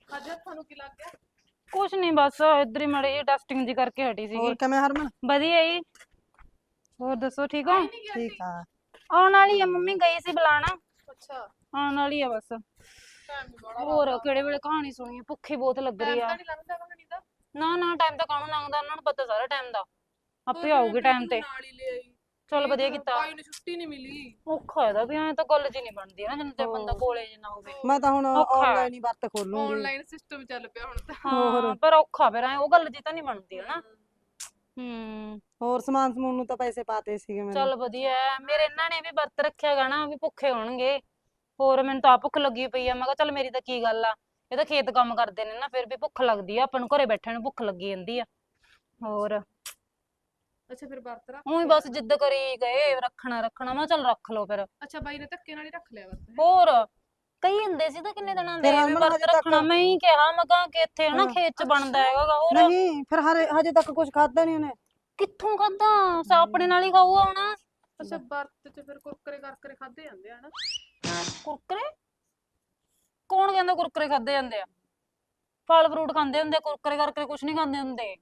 Speaker 4: ਅੱਜ ਤੁਹਾਨੂੰ ਕੀ ਲੱਗ ਗਿਆ?
Speaker 3: ਕੁਛ ਨਹੀਂ ਬਸ ਇੱਧਰ ਹੀ ਮੜੀ ਡਸਟਿੰਗ ਜੀ ਕਰਕੇ ਹਟੀ ਸੀਗੀ।
Speaker 6: ਹੋਰ ਕਿਵੇਂ ਹਰਮਨ?
Speaker 3: ਵਧੀਆ ਜੀ। ਹੋਰ ਦੱਸੋ ਠੀਕ ਹੋ?
Speaker 6: ਠੀਕ ਆ।
Speaker 3: ਆਉਣ ਵਾਲੀ ਆ ਮੰਮੀ ਗਈ ਸੀ ਬੁਲਾਣਾ
Speaker 4: ਅੱਛਾ।
Speaker 3: ਆਉਣ ਵਾਲੀ ਆ ਬਸ।
Speaker 4: ਟਾਈਮ ਵੀ ਬੜਾ
Speaker 3: ਹੋਰ ਕਿਹੜੇ ਵੇਲੇ ਕਹਾਣੀ ਸੁਣੀ ਆ, ਭੁੱਖੀ ਬਹੁਤ ਲੱਗ ਰਹੀ ਆ।
Speaker 4: ਨਹੀਂ ਲੰਘਦਾ ਕਹਾਣੀ ਦਾ।
Speaker 3: ਨਾ ਨਾ ਟਾਈਮ ਤਾਂ ਕਾਹਨੂੰ ਲੰਘਦਾ? ਉਹਨਾਂ ਨੂੰ ਪਤਾ ਸਾਰਾ ਟਾਈਮ ਦਾ। ਆਪੇ ਆਊਗੀ ਟਾਈਮ ਤੇ।
Speaker 4: ਨਾਲ ਹੀ ਲੈ ਆਈ।
Speaker 3: ਚਲ ਵਧੀਆ ਕੀਤਾ।
Speaker 4: ਬਾਈ ਨੂੰ ਛੁੱਟੀ ਨਹੀਂ ਮਿਲੀ।
Speaker 3: ਔਖਾ ਇਹਦਾ ਵੀ ਐ ਤਾਂ ਗੱਲ ਜੀ ਨਹੀਂ ਬਣਦੀ ਨਾ ਜਿੰਨੇ ਤੇ ਬੰਦਾ ਕੋਲੇ ਜ ਨਾ ਹੋਵੇ।
Speaker 6: ਮੈਂ ਤਾਂ ਹੁਣ
Speaker 3: ਔਖਾ ਹੈ।
Speaker 6: ਆਨਲਾਈਨ ਹੀ ਵਰਤ ਖੋਲੂੰਗੀ।
Speaker 4: ਆਨਲਾਈਨ ਸਿਸਟਮ ਚੱਲ ਪਿਆ ਹੁਣ ਤਾਂ।
Speaker 3: ਹਾਂ ਪਰ ਔਖਾ ਫਿਰ ਐ ਉਹ ਗੱਲ ਜੀ ਤਾਂ ਨਹੀਂ ਬਣਦੀ ਹਨਾ ਹੂੰ।
Speaker 6: ਹੋਰ ਸਮਾਨ ਸਮੂਨ ਨੂੰ ਤਾਂ ਪੈਸੇ ਪਾਤੇ ਸੀਗੇ ਮੈਨੂੰ
Speaker 3: ਚੱਲ ਵਧੀਆ ਹੈ। ਮੇਰੇ ਇਹਨਾਂ ਨੇ ਵੀ ਵਰਤ ਰੱਖਿਆ ਨਾ ਵੀ ਭੁੱਖੇ ਹੋਣਗੇ ਹੋਰ ਮੈਨੂੰ ਤਾਂ ਆਪ ਭੁੱਖ ਲੱਗੀ ਪਈ ਆ ਮੈਂ ਕਿਹਾ ਚੱਲ ਮੇਰੀ ਤਾਂ ਕੀ ਗੱਲ ਆ ਇਹ ਤਾਂ ਖੇਤ ਕੰਮ ਕਰਦੇ ਨੇ ਨਾ ਫਿਰ ਵੀ ਭੁੱਖ ਲੱਗਦੀ ਆ ਆਪਾਂ ਨੂੰ ਘਰੇ ਬੈਠੇ ਨੂੰ ਭੁੱਖ ਲੱਗੀ ਜਾਂਦੀ ਆ ਹੋਰ
Speaker 4: ਅੱਛਾ ਫਿਰ ਵਰਤ ਰੱਖ
Speaker 3: ਉਹੀ। ਬਸ ਜਿੱਦ ਕਰੀ ਗਏ ਰੱਖਣਾ ਰੱਖਣਾ ਮੈਂ ਕਿਹਾ ਚੱਲ ਰੱਖ ਲਓ ਫਿਰ
Speaker 4: ਅੱਛਾ ਬਾਈ ਨੇ ਧੱਕੇ ਨਾਲ ਹੀ ਰੱਖ ਲਿਆ ਵਰਤ?
Speaker 3: ਹੋਰ ਕਈ ਹੁੰਦੇ ਸੀ ਤਾਂ ਕਿੰਨੇ ਦਿਨਾਂ ਦੇ
Speaker 6: ਫਿਰ
Speaker 3: ਵੀ
Speaker 6: ਅਮਨ
Speaker 3: ਵਰਤ
Speaker 6: ਹਜੇ ਤੱਕ-
Speaker 3: ਰੱਖਣਾ ਮੈਂ ਹੀ ਕਿਹਾ ਮੈਂ ਕਹਾਂ ਕਿ ਇੱਥੇ
Speaker 6: ਹਾਂ।
Speaker 3: ਖੇਤ ਚ ਬਣਦਾ ਹੈਗਾ ਗਾ, ਹੋਰ
Speaker 6: ਨਹੀਂ ਫਿਰ ਹਰੇ ਹਜੇ ਤੱਕ ਕੁਝ ਖਾਦਾ ਨਹੀਂ ਉਹਨੇ
Speaker 3: ਕਿੱਥੋਂ ਖਾਦਾ ਸਾ ਆਪਣੇ ਨਾਲ ਹੀ ਖਾਊਗਾ ਹੁਣ।
Speaker 4: ਅੱਛਾ ਵਰਤ ਚ ਫਿਰ ਕੁਰਕਰੇ ਕਰਕਰੇ ਖਾਦੇ ਜਾਂਦੇ ਆ ਨਾ
Speaker 3: ਕੁਰਕਰੇ? ਕੌਣ ਕਹਿੰਦਾ ਕੁਰਕਰੇ ਖਾਦੇ ਜਾਂਦੇ ਆ? ਫਲ ਫਰੂਟ ਖਾਂਦੇ ਹੁੰਦੇ ਕੁਰਕਰੇ ਕਰਕੇ ਕੁਝ ਨਹੀਂ ਖਾਂਦੇ ਹੁੰਦੇ।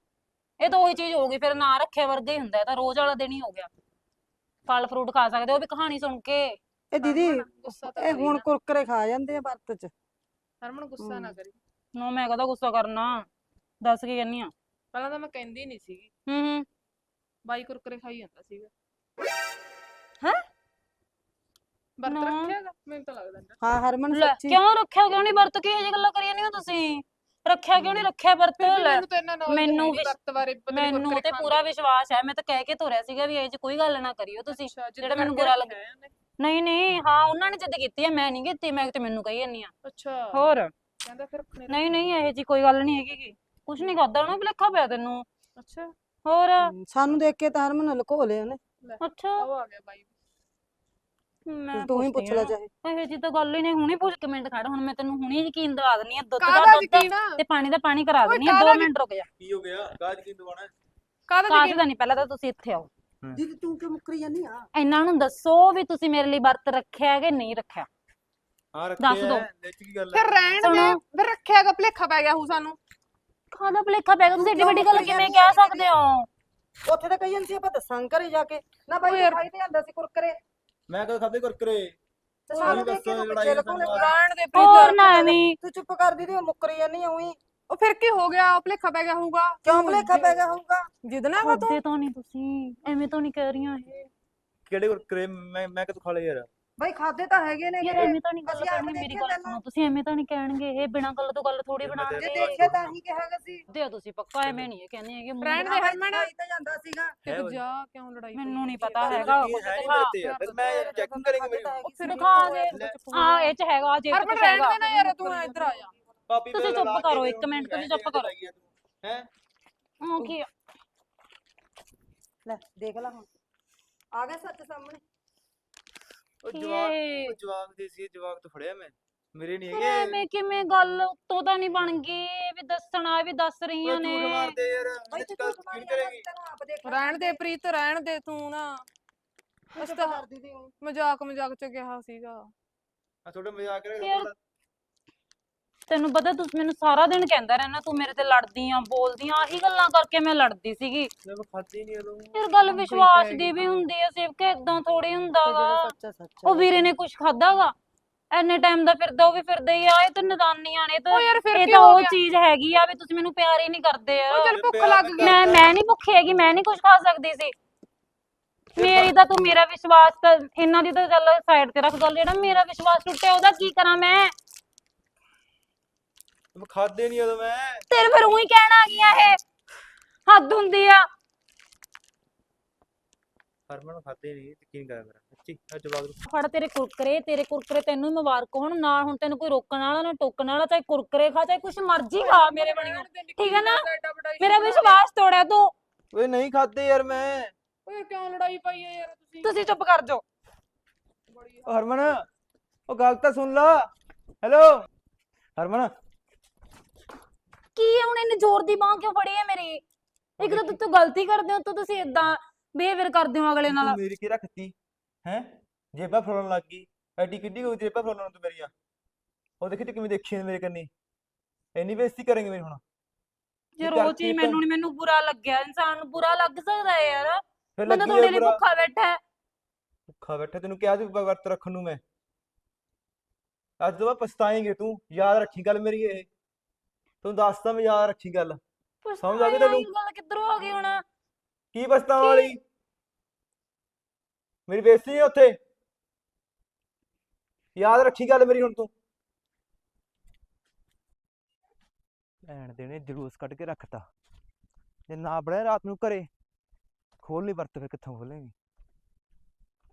Speaker 3: ਇਹ ਤਾਂ ਉਹੀ ਚੀਜ਼ ਹੋ ਗਈ ਫਿਰ ਨਾ ਰੱਖਿਆ ਵਰਗਾ ਹੀ ਹੁੰਦਾ ਇਹ ਤਾਂ ਰੋਜ਼ ਵਾਲਾ ਦਿਨ ਹੀ ਹੋ ਗਿਆ। ਫਲ ਫਰੂਟ ਖਾ ਸਕਦੇ ਹੋ ਉਹ ਵੀ ਕਹਾਣੀ ਸੁਣ ਕੇ।
Speaker 6: ਇਹ ਦੀਦੀ
Speaker 4: ਹਰਮਨ, ਗੁੱਸਾ ਤਾਂ
Speaker 6: ਇਹ
Speaker 4: ਕਰੀ
Speaker 6: ਹੁਣ
Speaker 4: ਨਾ।
Speaker 6: ਕੁਰਕਰੇ ਖਾ ਜਾਂਦੇ ਆ ਵਰਤ ਚ।
Speaker 4: ਹਰਮਨ ਗੁੱਸਾ ਨਾ ਕਰੀ।
Speaker 3: ਨਾ ਮੈਂ ਕਹਦਾ ਗੁੱਸਾ ਕਰਨਾ। ਦੱਸ ਕੀ ਕਹਿੰਨੀ ਆ?
Speaker 4: ਪਹਿਲਾਂ ਤਾਂ ਮੈਂ ਕਹਿੰਦੀ ਨਹੀਂ ਸੀਗੀ।
Speaker 3: ਹੂੰ ਹੂੰ।
Speaker 4: ਬਾਈ ਕੁਰਕਰੇ ਖਾਈ ਜਾਂਦਾ ਸੀਗਾ।
Speaker 3: ਹੈਂ?
Speaker 4: ਵਰਤ
Speaker 3: ਨਾ।
Speaker 4: ਰੱਖਿਆਗਾ ਮੈਨੂੰ ਤਾਂ ਲੱਗਦਾ ਨਾ
Speaker 6: ਹਾਂ ਹਰਮਨ
Speaker 3: ਲੈ
Speaker 6: ਸੱਚੀ।
Speaker 3: ਕਿਉਂ ਰੱਖਿਆ ਕਿਉਂ ਨਹੀਂ ਵਰਤ? ਕੇ ਇਹ ਗੱਲਾਂ ਕਰੀ ਜਾਂਦੀਆਂ ਤੁਸੀਂ? ਰੱਖਿਆ ਕਿਉਂ ਨਹੀਂ? ਰੱਖਿਆ ਵਰਤ।
Speaker 4: ਵੀ
Speaker 3: ਲੈ
Speaker 4: ਮੈਨੂੰ ਤਾਂ ਇੰਨਾ knowledge
Speaker 3: ਮੈਨੂੰ
Speaker 4: ਵਰਤ ਬਾਰੇ ਪਤਾ ਨੀ
Speaker 3: ਮੈਨੂੰ ਤੇ ਪੂਰਾ ਵਿਸ਼ਵਾਸ ਹੈ। ਮੈਂ ਤਾਂ ਕਹਿ ਕੇ ਤੋਰਿਆ ਸੀਗਾ ਵੀ ਇਹ ਚ ਕੋਈ ਗੱਲ ਨਾ ਕਰਿਓ ਤੁਸੀਂ ਜਿਹੜਾ ਮੈਨੂੰ ਬੁਰਾ
Speaker 4: ਇਹਨੇ।
Speaker 3: ਨਹੀਂ ਨਹੀਂ ਹਾਂ ਉਹਨਾਂ ਨੇ ਜਿੱਦ ਕੀਤੀ ਹੈ ਮੈਂ ਨਹੀਂ ਕੀਤੀ ਮੈਂ ਤੇ ਮੈਨੂੰ ਕਹੀ ਜਾਂਦੀ ਆ
Speaker 4: ਅੱਛਾ।
Speaker 3: ਹੋਰ?
Speaker 4: ਕਹਿੰਦਾ ਫਿਰ
Speaker 3: ਨਹੀਂ ਨਹੀਂ ਇਹ ਜੀ ਕੋਈ ਗੱਲ ਨਹੀਂ ਹੈਗੀ ਗੀ। ਕੁਛ ਨਹੀਂ ਕਰਦਾ ਨਾ ਭੁਲੇਖਾ ਪਿਆ ਤੈਨੂੰ।
Speaker 4: ਅੱਛਾ।
Speaker 3: ਹੋਰ?
Speaker 6: ਸਾਨੂੰ ਦੇਖ ਕੇ ਤਾਂ ਹਰਮਨ ਲੁਕੋ ਲਿਆ ਉਹਨੇ।
Speaker 3: ਅੱਛਾ।
Speaker 4: ਉਹ ਆ ਗਿਆ ਬਾਈ।
Speaker 3: ਮੈਂ
Speaker 6: ਤੂੰ ਹੀ ਪੁੱਛ ਲੈ ਚਾਹੇ।
Speaker 3: ਇਹ ਜੀ ਤਾਂ ਗੱਲ ਹੀ ਨਹੀਂ ਹੁਣੀ ਪੁੱਛ ਕੇ ਮਿੰਟ ਖੜ ਹੁਣ ਮੈਂ ਤੈਨੂੰ ਹੁਣੀ ਯਕੀਨ ਦਿਵਾ ਦਿੰਨੀ ਆ ਦੁੱਧ ਦਾ ਦੁੱਧ ਤੇ ਪਾਣੀ ਦਾ ਪਾਣੀ ਕਰਾ ਦਿੰਨੀ ਆ
Speaker 4: ਕਾਹਦਾ
Speaker 3: 2 ਮਿੰਟ ਰੁਕ ਜਾ।
Speaker 5: ਕੀ ਹੋ ਗਿਆ? ਕਾਜ ਕੀ ਦਵਾਣਾ
Speaker 4: ਕਾਹਦਾ ਯਕੀਨ?
Speaker 3: ਦਾ ਨਹੀਂ ਪਹਿਲਾਂ ਤਾਂ ਤੁਸੀਂ ਇੱਥੇ ਆਓ।
Speaker 6: ਦੀਦੀ ਤੂੰ ਕਿਉਂ ਮੁੱਕਰੀ ਜਾਂਦੀ ਆ?
Speaker 3: ਇਹਨਾਂ ਨੂੰ ਦੱਸੋ ਵੀ ਤੁਸੀਂ ਮੇਰੇ ਲਈ ਵਰਤ ਰੱਖਿਆ ਕਿ ਨਹੀਂ ਰੱਖਿਆ।
Speaker 5: ਹਾਂ
Speaker 3: ਦੱਸ
Speaker 5: ਰੱਖਿਆ। ਹੈ ਕੀ ਗੱਲ ਹੈ।
Speaker 4: ਫਿਰ ਰਹਿਣ ਦੇ। ਫਿਰ ਰੱਖਿਆਗਾ ਭਲੇਖਾ ਪੈ ਗਿਆ ਹੂ ਸਾਨੂੰ।
Speaker 3: ਖਾਦਾ ਭੁਲੇਖਾ ਪੈ ਗਿਆ। ਤੁਸੀਂ ਏਡੀ ਵੱਡੀ ਗੱਲ ਕਿਵੇਂ ਕਹਿ ਸਕਦੇ ਹੋ?
Speaker 6: ਉੱਥੇ ਤਾਂ ਕਹੀ ਜਾਂਦੀ ਸੀ ਆਪਾਂ ਦੱਸਾਂ ਘਰੇ ਜਾ ਕੇ। ਨਾ ਬਾਈ
Speaker 4: ਯਾਰ-
Speaker 6: ਖਾਈ ਤੇ ਜਾਂਦਾ ਸੀ ਕੁਰਕਰੇ।
Speaker 5: ਮੈਂ ਕਦੋਂ ਖਾਦੇ ਕੁਰਕਰੇ?
Speaker 6: ਤੇ ਸਾਨੂੰ ਦੇਖ ਕੇ ਤੂੰ
Speaker 5: ਦਾ
Speaker 3: ਹੋਰ ਨਾ ਐਵੇਂ।
Speaker 6: ਤੂੰ। ਚੁੱਪ ਕਰ ਦੀਦੀ ਉਹ ਮੁੱਕਰੀ ਜਾਂਦੀ ਆ ਉਹੀ।
Speaker 4: ਉਹ ਫਿਰ ਕੀ ਹੋ ਗਿਆ? ਭਲੇਖਾ ਪੈ ਗਿਆ ਹੋਊਗਾ।
Speaker 6: ਕਿਉਂ ਭਲੇਖਾ ਪੈ ਗਿਆ ਹੋਊਗਾ?
Speaker 4: ਜਿੱਦ ਨਾ ਵਾ ਤੂੰ।
Speaker 3: ਖਾਦੇ ਤਾਂ ਨਹੀਂ ਤੁਸੀਂ। ਐਵੇਂ ਤਾਂ ਨਹੀਂ ਕਹਿ ਰਹੀਆਂ ਇਹ।
Speaker 5: ਕਿਹੜੇ ਕੁਰਕਰੇ? ਮੈਂ ਮੈਂ ਕਦੋਂ ਖਾ ਲਏ ਯਾਰ?
Speaker 6: ਬਾਈ ਖਾਦੇ ਤਾਂ ਹੈਗੇ ਨੇ
Speaker 3: ਯਾਰ
Speaker 6: ਗੇ।
Speaker 3: ਐਵੇਂ ਤਾਂ ਨਹੀਂ ਗੱਲ
Speaker 6: ਅਸੀਂ ਆਪ
Speaker 3: ਕਰਨੀ ਮੇਰੀ
Speaker 6: ਦੇਖਿਆ
Speaker 3: ਗੱਲ
Speaker 6: ਤੈਨੂੰ।
Speaker 3: ਸੁਣੋ ਤੁਸੀਂ ਐਵੇਂ ਤਾਂ ਨਹੀਂ ਕਹਿਣਗੇ ਇਹ ਬਿਨਾਂ ਗੱਲ ਤੋਂ ਗੱਲ ਥੋੜੀ
Speaker 5: ਜੇ ਮੈਂ
Speaker 3: ਬਣਾਉਂਦੇ
Speaker 6: ਜੇ
Speaker 5: ਦੇਖਿਆ
Speaker 6: ਦੇਖਿਆ ਤਾਂ ਹੀ ਕਿਹਾਗਾ ਸੀ
Speaker 3: ਦਿਓ ਤੁਸੀਂ ਪੱਕਾ ਐਵੇਂ ਨਹੀਂ ਕਹਿੰਦੇ ਹੈਗੇ ਮੂੰਹ
Speaker 4: ਰਹਿਣ। ਦੇ ਹਰਮਨ
Speaker 6: ਖਾਈ ਤਾਂ ਜਾਂਦਾ ਸੀਗਾ
Speaker 4: ਤੇ
Speaker 5: ਹੈ
Speaker 4: ਤੂੰ
Speaker 5: ਓਏ।
Speaker 4: ਜਾ ਕਿਉਂ ਲੜਾਈ
Speaker 3: ਮੈਨੂੰ ਨਹੀਂ ਪਤਾ
Speaker 4: ਹੈ?
Speaker 3: ਹੈਗਾ
Speaker 5: ਕੀ
Speaker 3: ਕੁਝ
Speaker 5: ਹੈ
Speaker 3: ਦਿਖਾ
Speaker 5: ਤੇ ਫਿਰ ਮੈਂ ਚੈਕਿੰਗ ਕਰਾਂਗੇ ਮੇਰੀ
Speaker 4: ਉਹ ਫਿਰ
Speaker 3: ਦਿਖਾ ਦੇ। ਹਾਂ ਇਹ ਚ ਹੈਗਾ ਜੇ
Speaker 4: ਹਰਮਨ
Speaker 3: ਕੁਝ
Speaker 4: ਰਹਿਣ
Speaker 3: ਹੈਗਾ
Speaker 4: ਦੇ ਨਾ ਯਾਰ ਤੂੰ ਇੱਧਰ ਆ ਜਾ
Speaker 5: ਪਾਪੀ
Speaker 3: ਤੁਸੀਂ ਚੁੱਪ
Speaker 5: ਕੇ
Speaker 3: ਕਰੋ,
Speaker 5: ਦੇ
Speaker 3: ਇੱਕ ਮਿੰਟ ਤੁਸੀਂ ਚੁੱਪ ਕਰੋ।
Speaker 5: ਹੈ
Speaker 3: ਉਹ ਕੀ ਆ?
Speaker 6: ਲੈ ਦੇਖ ਲੈ ਹੁਣ ਆ ਗਿਆ ਸੱਚ ਸਾਹਮਣੇ
Speaker 5: ਉਹ ਜਵਾਬ? ਉਹ ਜਵਾਬ ਦੇ ਸੀ ਜਵਾਬ ਤੋਂ ਫੜਿਆ ਮੈਂ। ਮੇਰੇ ਨਹੀਂ ਹੈਗੇ।
Speaker 3: ਐਵੇਂ ਕਿਵੇਂ ਗੱਲ ਉੱਤੋਂ ਤਾਂ ਨਹੀਂ ਬਣ ਗਈ ਵੀ ਦੱਸਣਾ ਵੀ ਦੱਸ ਰਹੀਆਂ ਨੇ
Speaker 5: ਝੂਠ ਮਾਰਦੇ ਯਾਰ
Speaker 6: ਬਾਈ
Speaker 5: ਅੱਜ
Speaker 6: ਤੂੰ
Speaker 5: ਕੱਲ
Speaker 6: ਝੂਠ ਮਾਰੀ
Speaker 5: ਕਿਉਂ
Speaker 6: ਜਾਂਦਾ
Speaker 5: ਕਰੇਗੀ?
Speaker 6: ਤੈਨੂੰ ਆਪ ਦੇਖ
Speaker 4: ਰਹਿਣ ਦੇ ਪ੍ਰੀਤ ਰਹਿਣ ਦੇ ਤੂੰ ਨਾ।
Speaker 6: ਅਸੀਂ
Speaker 4: ਅਸੀਂ ਤਾਂ
Speaker 6: ਕਰ ਦੀਦੀ ਹੁਣ
Speaker 4: ਮਜ਼ਾਕ ਮਜ਼ਾਕ ਚ ਕਿਹਾ ਸੀਗਾ।
Speaker 5: ਆ ਤੁਹਾਡਾ ਮਜ਼ਾਕ ਕਰ
Speaker 3: ਯਾਰ, ਤੈਨੂੰ ਪਤਾ ਤੂੰ ਮੈਨੂੰ ਸਾਰਾ ਦਿਨ ਕਹਿੰਦਾ ਰਹਿਣਾ ਤੂੰ ਮੇਰੇ ਤੇ ਲੜਦੀ ਆ ਬੋਲਦੀ ਆ ਆਹੀ ਗੱਲਾਂ ਕਰਕੇ ਮੈਂ ਲੜਦੀ ਸੀਗੀ।
Speaker 5: ਮੈਂ ਖਾਦੀ ਨਹੀਂ ਉਦੋਂ
Speaker 3: ਯਾਰ ਗੱਲ ਵਿਸ਼ਵਾਸ ਦੀ ਵੀ ਹੁੰਦੀ ਆ ਸਿਰਫ ਕਿ ਇਦਾਂ ਥੋੜੀ ਹੁੰਦਾਗਾ ਉਹ ਵੀਰੇ ਨੇ ਕੁਝ ਖਾਦਾਗਾ ਐਨੇ ਟਾਈਮ ਦਾ ਫਿਰਦਾ ਉਹ ਵੀ ਫਿਰਦਾ ਹੀ ਆ ਇਹ ਤਾਂ ਨਦਾਨੀਆਂ ਨੇ ਤਾਂ
Speaker 4: ਉਹ ਯਾਰ ਫਿਰ
Speaker 3: ਇਹ ਤਾਂ ਉਹ ਚੀਜ਼ ਹੈਗੀ ਆ ਵੀ ਤੁਸੀਂ ਮੈਨੂੰ ਪਿਆਰ ਹੀ ਨਹੀਂ ਕਰਦੇ
Speaker 4: ਉਹ
Speaker 3: ਆ
Speaker 4: ਚੱਲ ਭੁੱਖ ਲੱਗ ਗਈ।
Speaker 3: ਮੈਂ ਮੈਂ ਨਹੀਂ ਭੁੱਖੀ ਹੈਗੀ ਮੈਂ ਨਹੀਂ ਕੁਝ ਖਾ ਸਕਦੀ ਸੀ। ਮੇਰੀ ਤਾਂ ਤੂੰ ਮੇਰਾ ਵਿਸ਼ਵਾਸ ਤਾਂ ਇਹਨਾਂ ਦੀ ਤਾਂ ਚੱਲ ਸਾਈਡ ਤੇ ਰੱਖ ਗੱਲ ਜਿਹੜਾ ਮੇਰਾ ਵਿਸ਼ਵਾਸ ਟੁੱਟਿਆ ਉਹਦਾ ਕੀ ਕਰਾਂ
Speaker 5: ਮੈਂ? ਖਾਦੇ ਨਹੀਂ ਉਦੋਂ ਮੈਂ।
Speaker 3: ਤੇਰੇ ਫਿਰ ਉਹੀ ਕਹਿਣ ਆ ਗਈਆਂ ਇਹ। ਹੱਦ ਹੁੰਦੀ ਆ।
Speaker 5: ਹਰਮਨ ਖਾਦੇ ਨਹੀਂ ਯਕੀਨ ਕਰ ਮੇਰਾ। ਸੱਚੀ ਆ ਜਵਾਬ ਦੇ
Speaker 3: ਫੜ ਤੇਰੇ ਕੁਰਕਰੇ ਤੇਰੇ ਕੁਰਕਰੇ ਤੈਨੂੰ ਹੀ ਮੁਬਾਰਕ ਹੋਣ। ਨਾ ਹੁਣ ਤੈਨੂੰ ਕੋਈ ਰੋਕਣ ਵਾਲਾ ਨਾ ਟੋਕਣ ਵਾਲਾ ਚਾਹੇ ਕੁਰਕਰੇ ਖਾ ਚਾਹੇ ਕੁਛ ਮਰਜ਼ੀ ਖਾ ਮੇਰੇ ਬਣੀਓ ਠੀਕ ਹੈ ਨਾ? ਮੇਰਾ ਵਿਸ਼ਵਾਸ ਤੋੜਿਆ ਤੂੰ।
Speaker 5: ਓਏ ਨਹੀਂ ਖਾਦੇ ਯਾਰ ਮੈਂ।
Speaker 4: ਓਏ ਕਿਉਂ ਲੜਾਈ ਪਾਈ ਹੈ ਯਾਰ ਤੁਸੀਂ?
Speaker 3: ਤੁਸੀਂ ਚੁੱਪ ਕਰ ਜਾਓ।
Speaker 5: ਹਰਮਨ ਉਹ ਗੱਲ ਤਾਂ ਸੁਣ ਲਾ। ਹੈਲੋ ਹਰਮਨ
Speaker 3: ਕੀ ਹੈ? ਹੁਣ ਇਹਨੇ ਜ਼ੋਰ ਦੀ ਬਾਹ ਕਿਉਂ ਫੜੀ ਹੈ ਮੇਰੀ? ਇੱਕ ਤਾਂ ਤੂੰ ਗਲਤੀ ਕਰਦੇ ਹੋ ਤਾਂ ਤੁਸੀਂ ਇਦਾਂ ਬਿਹੇਵੀਅਰ ਕਰਦੇ ਹੋ ਅਗਲੇ ਨਾਲ।
Speaker 5: ਤੂੰ ਮੇਰੀ ਕੀ ਰੱਖਤੀ? ਹੈ? ਜੇਬਾਂ ਫੜਨ ਲੱਗ ਗਈ। ਐਡੀ ਕਿੱਡੀ ਹੋਈ ਜੇਬਾਂ ਫੜਨ ਨੂੰ ਤੂੰ ਮੇਰੀਆਂ? ਉਹ ਦੇਖੀ ਤੂੰ ਕਿਵੇਂ ਦੇਖੀ ਨੇ ਮੇਰੇ ਕੰਨੀ? ਇੰਨੀ ਬੇਇੱਜ਼ਤੀ ਕਰੇਂਗੇ ਮੇਰੀ ਹੁਣ।
Speaker 3: ਚੀਜ਼
Speaker 5: ਠੀਕ ਹੈ।
Speaker 3: ਮੈਨੂੰ ਨਹੀਂ ਮੈਨੂੰ ਬੁਰਾ ਲੱਗਿਆ। ਇਨਸਾਨ ਨੂੰ ਬੁਰਾ ਲੱਗ ਸਕਦਾ ਹੈ ਯਾਰ।
Speaker 5: ਫਿਰ
Speaker 3: ਬੰਦਾ
Speaker 5: ਲੱਗੀ
Speaker 3: ਤੁਹਾਡੇ ਲਈ
Speaker 5: ਬੁਰਾ।
Speaker 3: ਭੁੱਖਾ ਬੈਠਾ ਹੈ।
Speaker 5: ਭੁੱਖਾ ਬੈਠਾ ਤੈਨੂੰ ਕਿਹਾ ਸੀ ਵਰਤ ਰੱਖਣ ਨੂੰ ਮੈਂ। ਅੱਜ ਤੋਂ ਬਾਅਦ ਪਛਤਾਏਂਗੇ ਤੂੰ। ਯਾਦ ਰੱਖੀ ਗੱਲ ਮੇਰੀ ਇਹ। ਤੂੰ ਦੱਸਦਾ ਮੈਂ ਯਾਦ ਰੱਖੀ ਗੱਲ। ਸਮਝ ਆ ਗਈ ਤੈਨੂੰ?
Speaker 3: ਇਹ ਗੱਲ ਕਿੱਧਰੋਂ ਆ ਗਈ ਹੁਣ?
Speaker 5: ਕੀ ਪਛਤਾਉਣ ਵਾਲੀ? ਮੇਰੀ ਬੇਇੱਜ਼ਤੀ ਨਹੀਂ ਉੱਥੇ? ਯਾਦ ਰੱਖੀ ਗੱਲ ਮੇਰੀ ਹੁਣ ਤੂੰ। ਲੈਣ ਦੇਣੇ ਜਲੂਸ ਕੱਢ ਕੇ ਰੱਖਤਾ। ਜੇ ਨਾ ਬੜਿਆ ਰਾਤ ਨੂੰ ਘਰੇ ਖੋਲ ਨਹੀਂ ਵਰਤ ਫਿਰ ਕਿੱਥੋਂ ਖੋਲੇਂਗੀ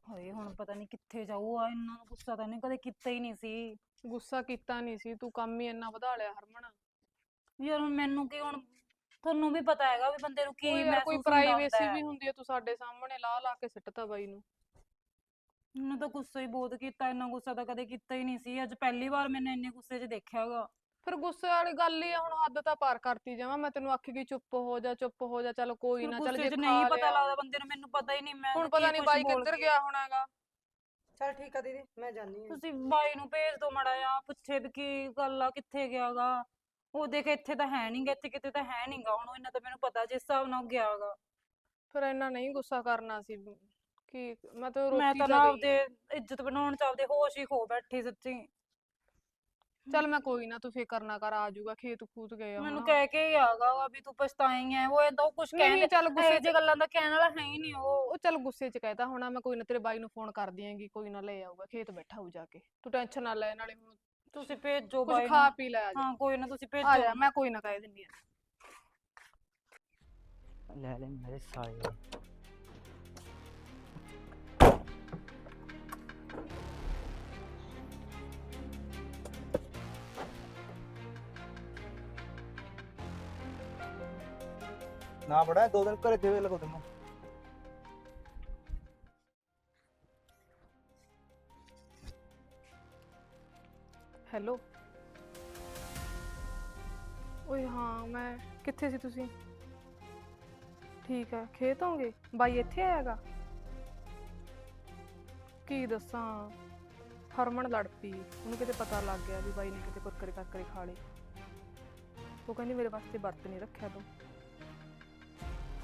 Speaker 3: ਹਾਏ ਹੁਣ ਪਤਾ ਨਹੀਂ ਕਿੱਥੇ ਜਾਊ। ਆ ਇੰਨਾ ਨੂੰ ਗੁੱਸਾ ਤਾਂ ਇਹਨੇ ਕਦੇ ਕੀਤਾ ਹੀ ਨਹੀਂ ਸੀ।
Speaker 4: ਗੁੱਸਾ ਕੀਤਾ ਨਹੀਂ ਸੀ। ਤੂੰ ਕੰਮ ਹੀ ਇੰਨਾ ਵਧਾ ਲਿਆ ਹਰਮਨ।
Speaker 3: ਯਾਰ ਹੁਣ ਮੈਨੂੰ ਕੀ ਹੁਣ ਤੁਹਾਨੂੰ ਵੀ ਪਤਾ ਹੈਗਾ ਵੀ ਬੰਦੇ ਨੂੰ ਕੀ
Speaker 4: ਕੋਈ ਯਾਰ
Speaker 3: ਮਹਿਸੂਸ
Speaker 4: ਕੋਈ
Speaker 3: ਹੁੰਦਾ
Speaker 4: ਪ੍ਰਾਈਵੇਸੀ
Speaker 3: ਹੈ।
Speaker 4: ਵੀ ਹੁੰਦੀ ਹੈ ਤੂੰ ਸਾਡੇ ਸਾਹਮਣੇ ਲਾ ਲਾ ਕੇ ਸਿੱਟਤਾ ਬਾਈ ਨੂੰ
Speaker 3: ਮੈਨੂੰ ਤਾਂ ਗੁੱਸਾ ਹੀ ਬਹੁਤ ਕੀਤਾ ਇੰਨਾ ਗੁੱਸਾ ਤਾਂ ਕਦੇ ਕੀਤਾ ਹੀ ਨਹੀਂ ਸੀ ਅੱਜ ਪਹਿਲੀ ਵਾਰ ਮੈंने ਇੰਨੇ ਗੁੱਸੇ 'ਚ ਦੇਖਿਆਗਾ
Speaker 4: ਫਿਰ ਗੁੱਸੇ ਵਾਲੀ ਗੱਲ ਹੀ ਆ ਹੁਣ ਹੱਦ ਤਾਂ ਪਾਰ ਕਰਤੀ ਜਾਵਾਂ ਮੈਂ ਤੈਨੂੰ ਆਖੀ ਗਈ ਚੁੱਪ ਹੋ ਜਾ ਚੁੱਪ ਹੋ ਜਾ ਚੱਲ ਕੋਈ ਨਾ ਚੱਲ
Speaker 3: ਗੁੱਸੇ
Speaker 4: ਜੇ
Speaker 3: 'ਚ
Speaker 4: ਖਾ
Speaker 3: ਨਹੀਂ ਪਤਾ
Speaker 4: ਲਿਆ।
Speaker 3: ਲੱਗਦਾ ਬੰਦੇ ਨੂੰ ਮੈਨੂੰ ਪਤਾ ਹੀ ਨਹੀਂ ਮੈਂ
Speaker 4: ਹੁਣ
Speaker 3: ਕੀ
Speaker 4: ਪਤਾ ਨਹੀਂ
Speaker 3: ਕੁਛ
Speaker 4: ਬਾਈ
Speaker 3: ਬੋਲ
Speaker 4: ਕਿੱਧਰ
Speaker 3: ਗਈ।
Speaker 4: ਗਿਆ ਹੋਣਾਗਾ
Speaker 6: ਚਲ ਠੀਕ ਆ ਦੀਦੀ ਮੈਂ ਜਾਣੀ
Speaker 3: ਤੁਸੀਂ ਬਾਈ ਨੂੰ ਭੇਜ ਦਿਓ ਮੜਾ ਆ ਪੁੱਛੇ ਵੀ ਕੀ ਗੱਲ ਆ ਕਿੱਥੇ ਗਿਆਗਾ ਉਹ ਦੇਖ ਇੱਥੇ ਤਾਂ ਹੈ ਨਹੀਂਗਾ ਇੱਥੇ ਕਿਤੇ ਤਾਂ ਹੈ ਨਹੀਂਗਾ ਹੁਣ ਇਹਨਾਂ ਤਾਂ ਮੈਨੂੰ ਪਤਾ ਜਿਸ ਹਿਸਾਬ ਨਾਲ ਉਹ ਗਿਆਗਾ
Speaker 4: ਫਿਰ ਇੰਨਾ ਨਹੀਂ ਗੁੱਸਾ ਕਰਨਾ ਸੀ ਕਿ ਮੈਂ ਤਾਂ
Speaker 3: ਮੈਂ
Speaker 4: ਰੋਟੀ
Speaker 3: ਤਾਂ ਨਾ ਆਪਦੇ ਇੱਜ਼ਤ ਬਣਾਉਣ ਚੱਲਦੇ ਹੋਸ਼ ਹੀ ਖੋ ਬੈਠੀ ਸੱਚੀ।
Speaker 4: ਚੱਲ ਮੈਂ ਕੋਈ ਨਾ ਤੂੰ ਫਿਕਰ ਨਾ ਕਰ ਆ ਜਾਊਗਾ ਖੇਤ ਖੂਤ ਗਏ ਆ
Speaker 3: ਮੈਨੂੰ। ਕਹਿ ਕੇ ਹੀ ਆਗਾ ਵੀ ਤੂੰ ਪਛਤਾਈ ਐ ਉਹ ਏਦਾਂ ਕੁਝ
Speaker 4: ਨਹੀਂ ਚੱਲ ਗੁੱਸੇ
Speaker 3: ਜੇ ਗੱਲਾਂ ਦਾ ਕਹਿਣ ਵਾਲਾ ਹੈ ਹੀ ਨਹੀਂ ਉਹ।
Speaker 4: ਉਹ ਚੱਲ ਗੁੱਸੇ 'ਚ ਕਹਿਤਾ ਹੋਣਾ ਮੈਂ ਕੋਈ ਨਾ ਤੇਰੇ ਬਾਈ ਨੂੰ ਫੋਨ ਕਰ ਦਿਆਂਗੀ ਕੋਈ ਨਾ ਲੈ ਆਊਗਾ ਖੇਤ ਬੈਠਾ ਹੋਊ ਜਾ ਕੇ। ਤੂੰ ਟੈਨਸ਼ਨ ਨਾ ਲੈ ਨਾਲੇ ਹੁਣ
Speaker 3: ਤੁਸੀਂ ਭੇਜੋ
Speaker 4: ਕੁਝ
Speaker 3: ਬਾਈ
Speaker 4: ਖਾ
Speaker 3: ਨੂੰ।
Speaker 4: ਪੀ ਲੈ ਆ ਜਾ।
Speaker 3: ਹਾਂ ਕੋਈ ਨਾ ਤੁਸੀਂ
Speaker 4: ਆ ਜਾ
Speaker 3: ਭੇਜੋ
Speaker 4: ਮੈਂ ਕੋਈ ਨਾ ਕਹਿ ਦਿੰਦੀ ਆ।
Speaker 1: ਲੈ ਲੈ ਮੇਰੇ ਸਾਲੇ
Speaker 5: ਨਾ। ਬੜਾ ਦੋ ਦਿਨ ਘਰੇ ਦੇਵੇ ਲਗੋ ਤੈਨੂੰ?
Speaker 4: ਹੈਲੋ ਓਏ ਹਾਂ, ਮੈਂ ਕਿੱਥੇ ਸੀ ਤੁਸੀਂ? ਠੀਕ ਆ, ਖੇਤ ਹੋਗੇ? ਬਾਈ ਇੱਥੇ ਆਇਆਗਾ ਕੀ ਦੱਸਾਂ? ਹਰਮਨ ਲੜ ਪਈ। ਉਹਨੂੰ ਕਿਤੇ ਪਤਾ ਲੱਗ ਗਿਆ ਵੀ ਬਾਈ ਨੇ ਕਿਤੇ ਕੁਰਕਰੇ ਕਰਕਰੇ ਖਾ ਲਏ। ਉਹ ਕਹਿੰਦੀ, ਮੇਰੇ ਵਾਸਤੇ ਵਰਤ ਨਹੀਂ ਰੱਖਿਆ ਤੂੰ।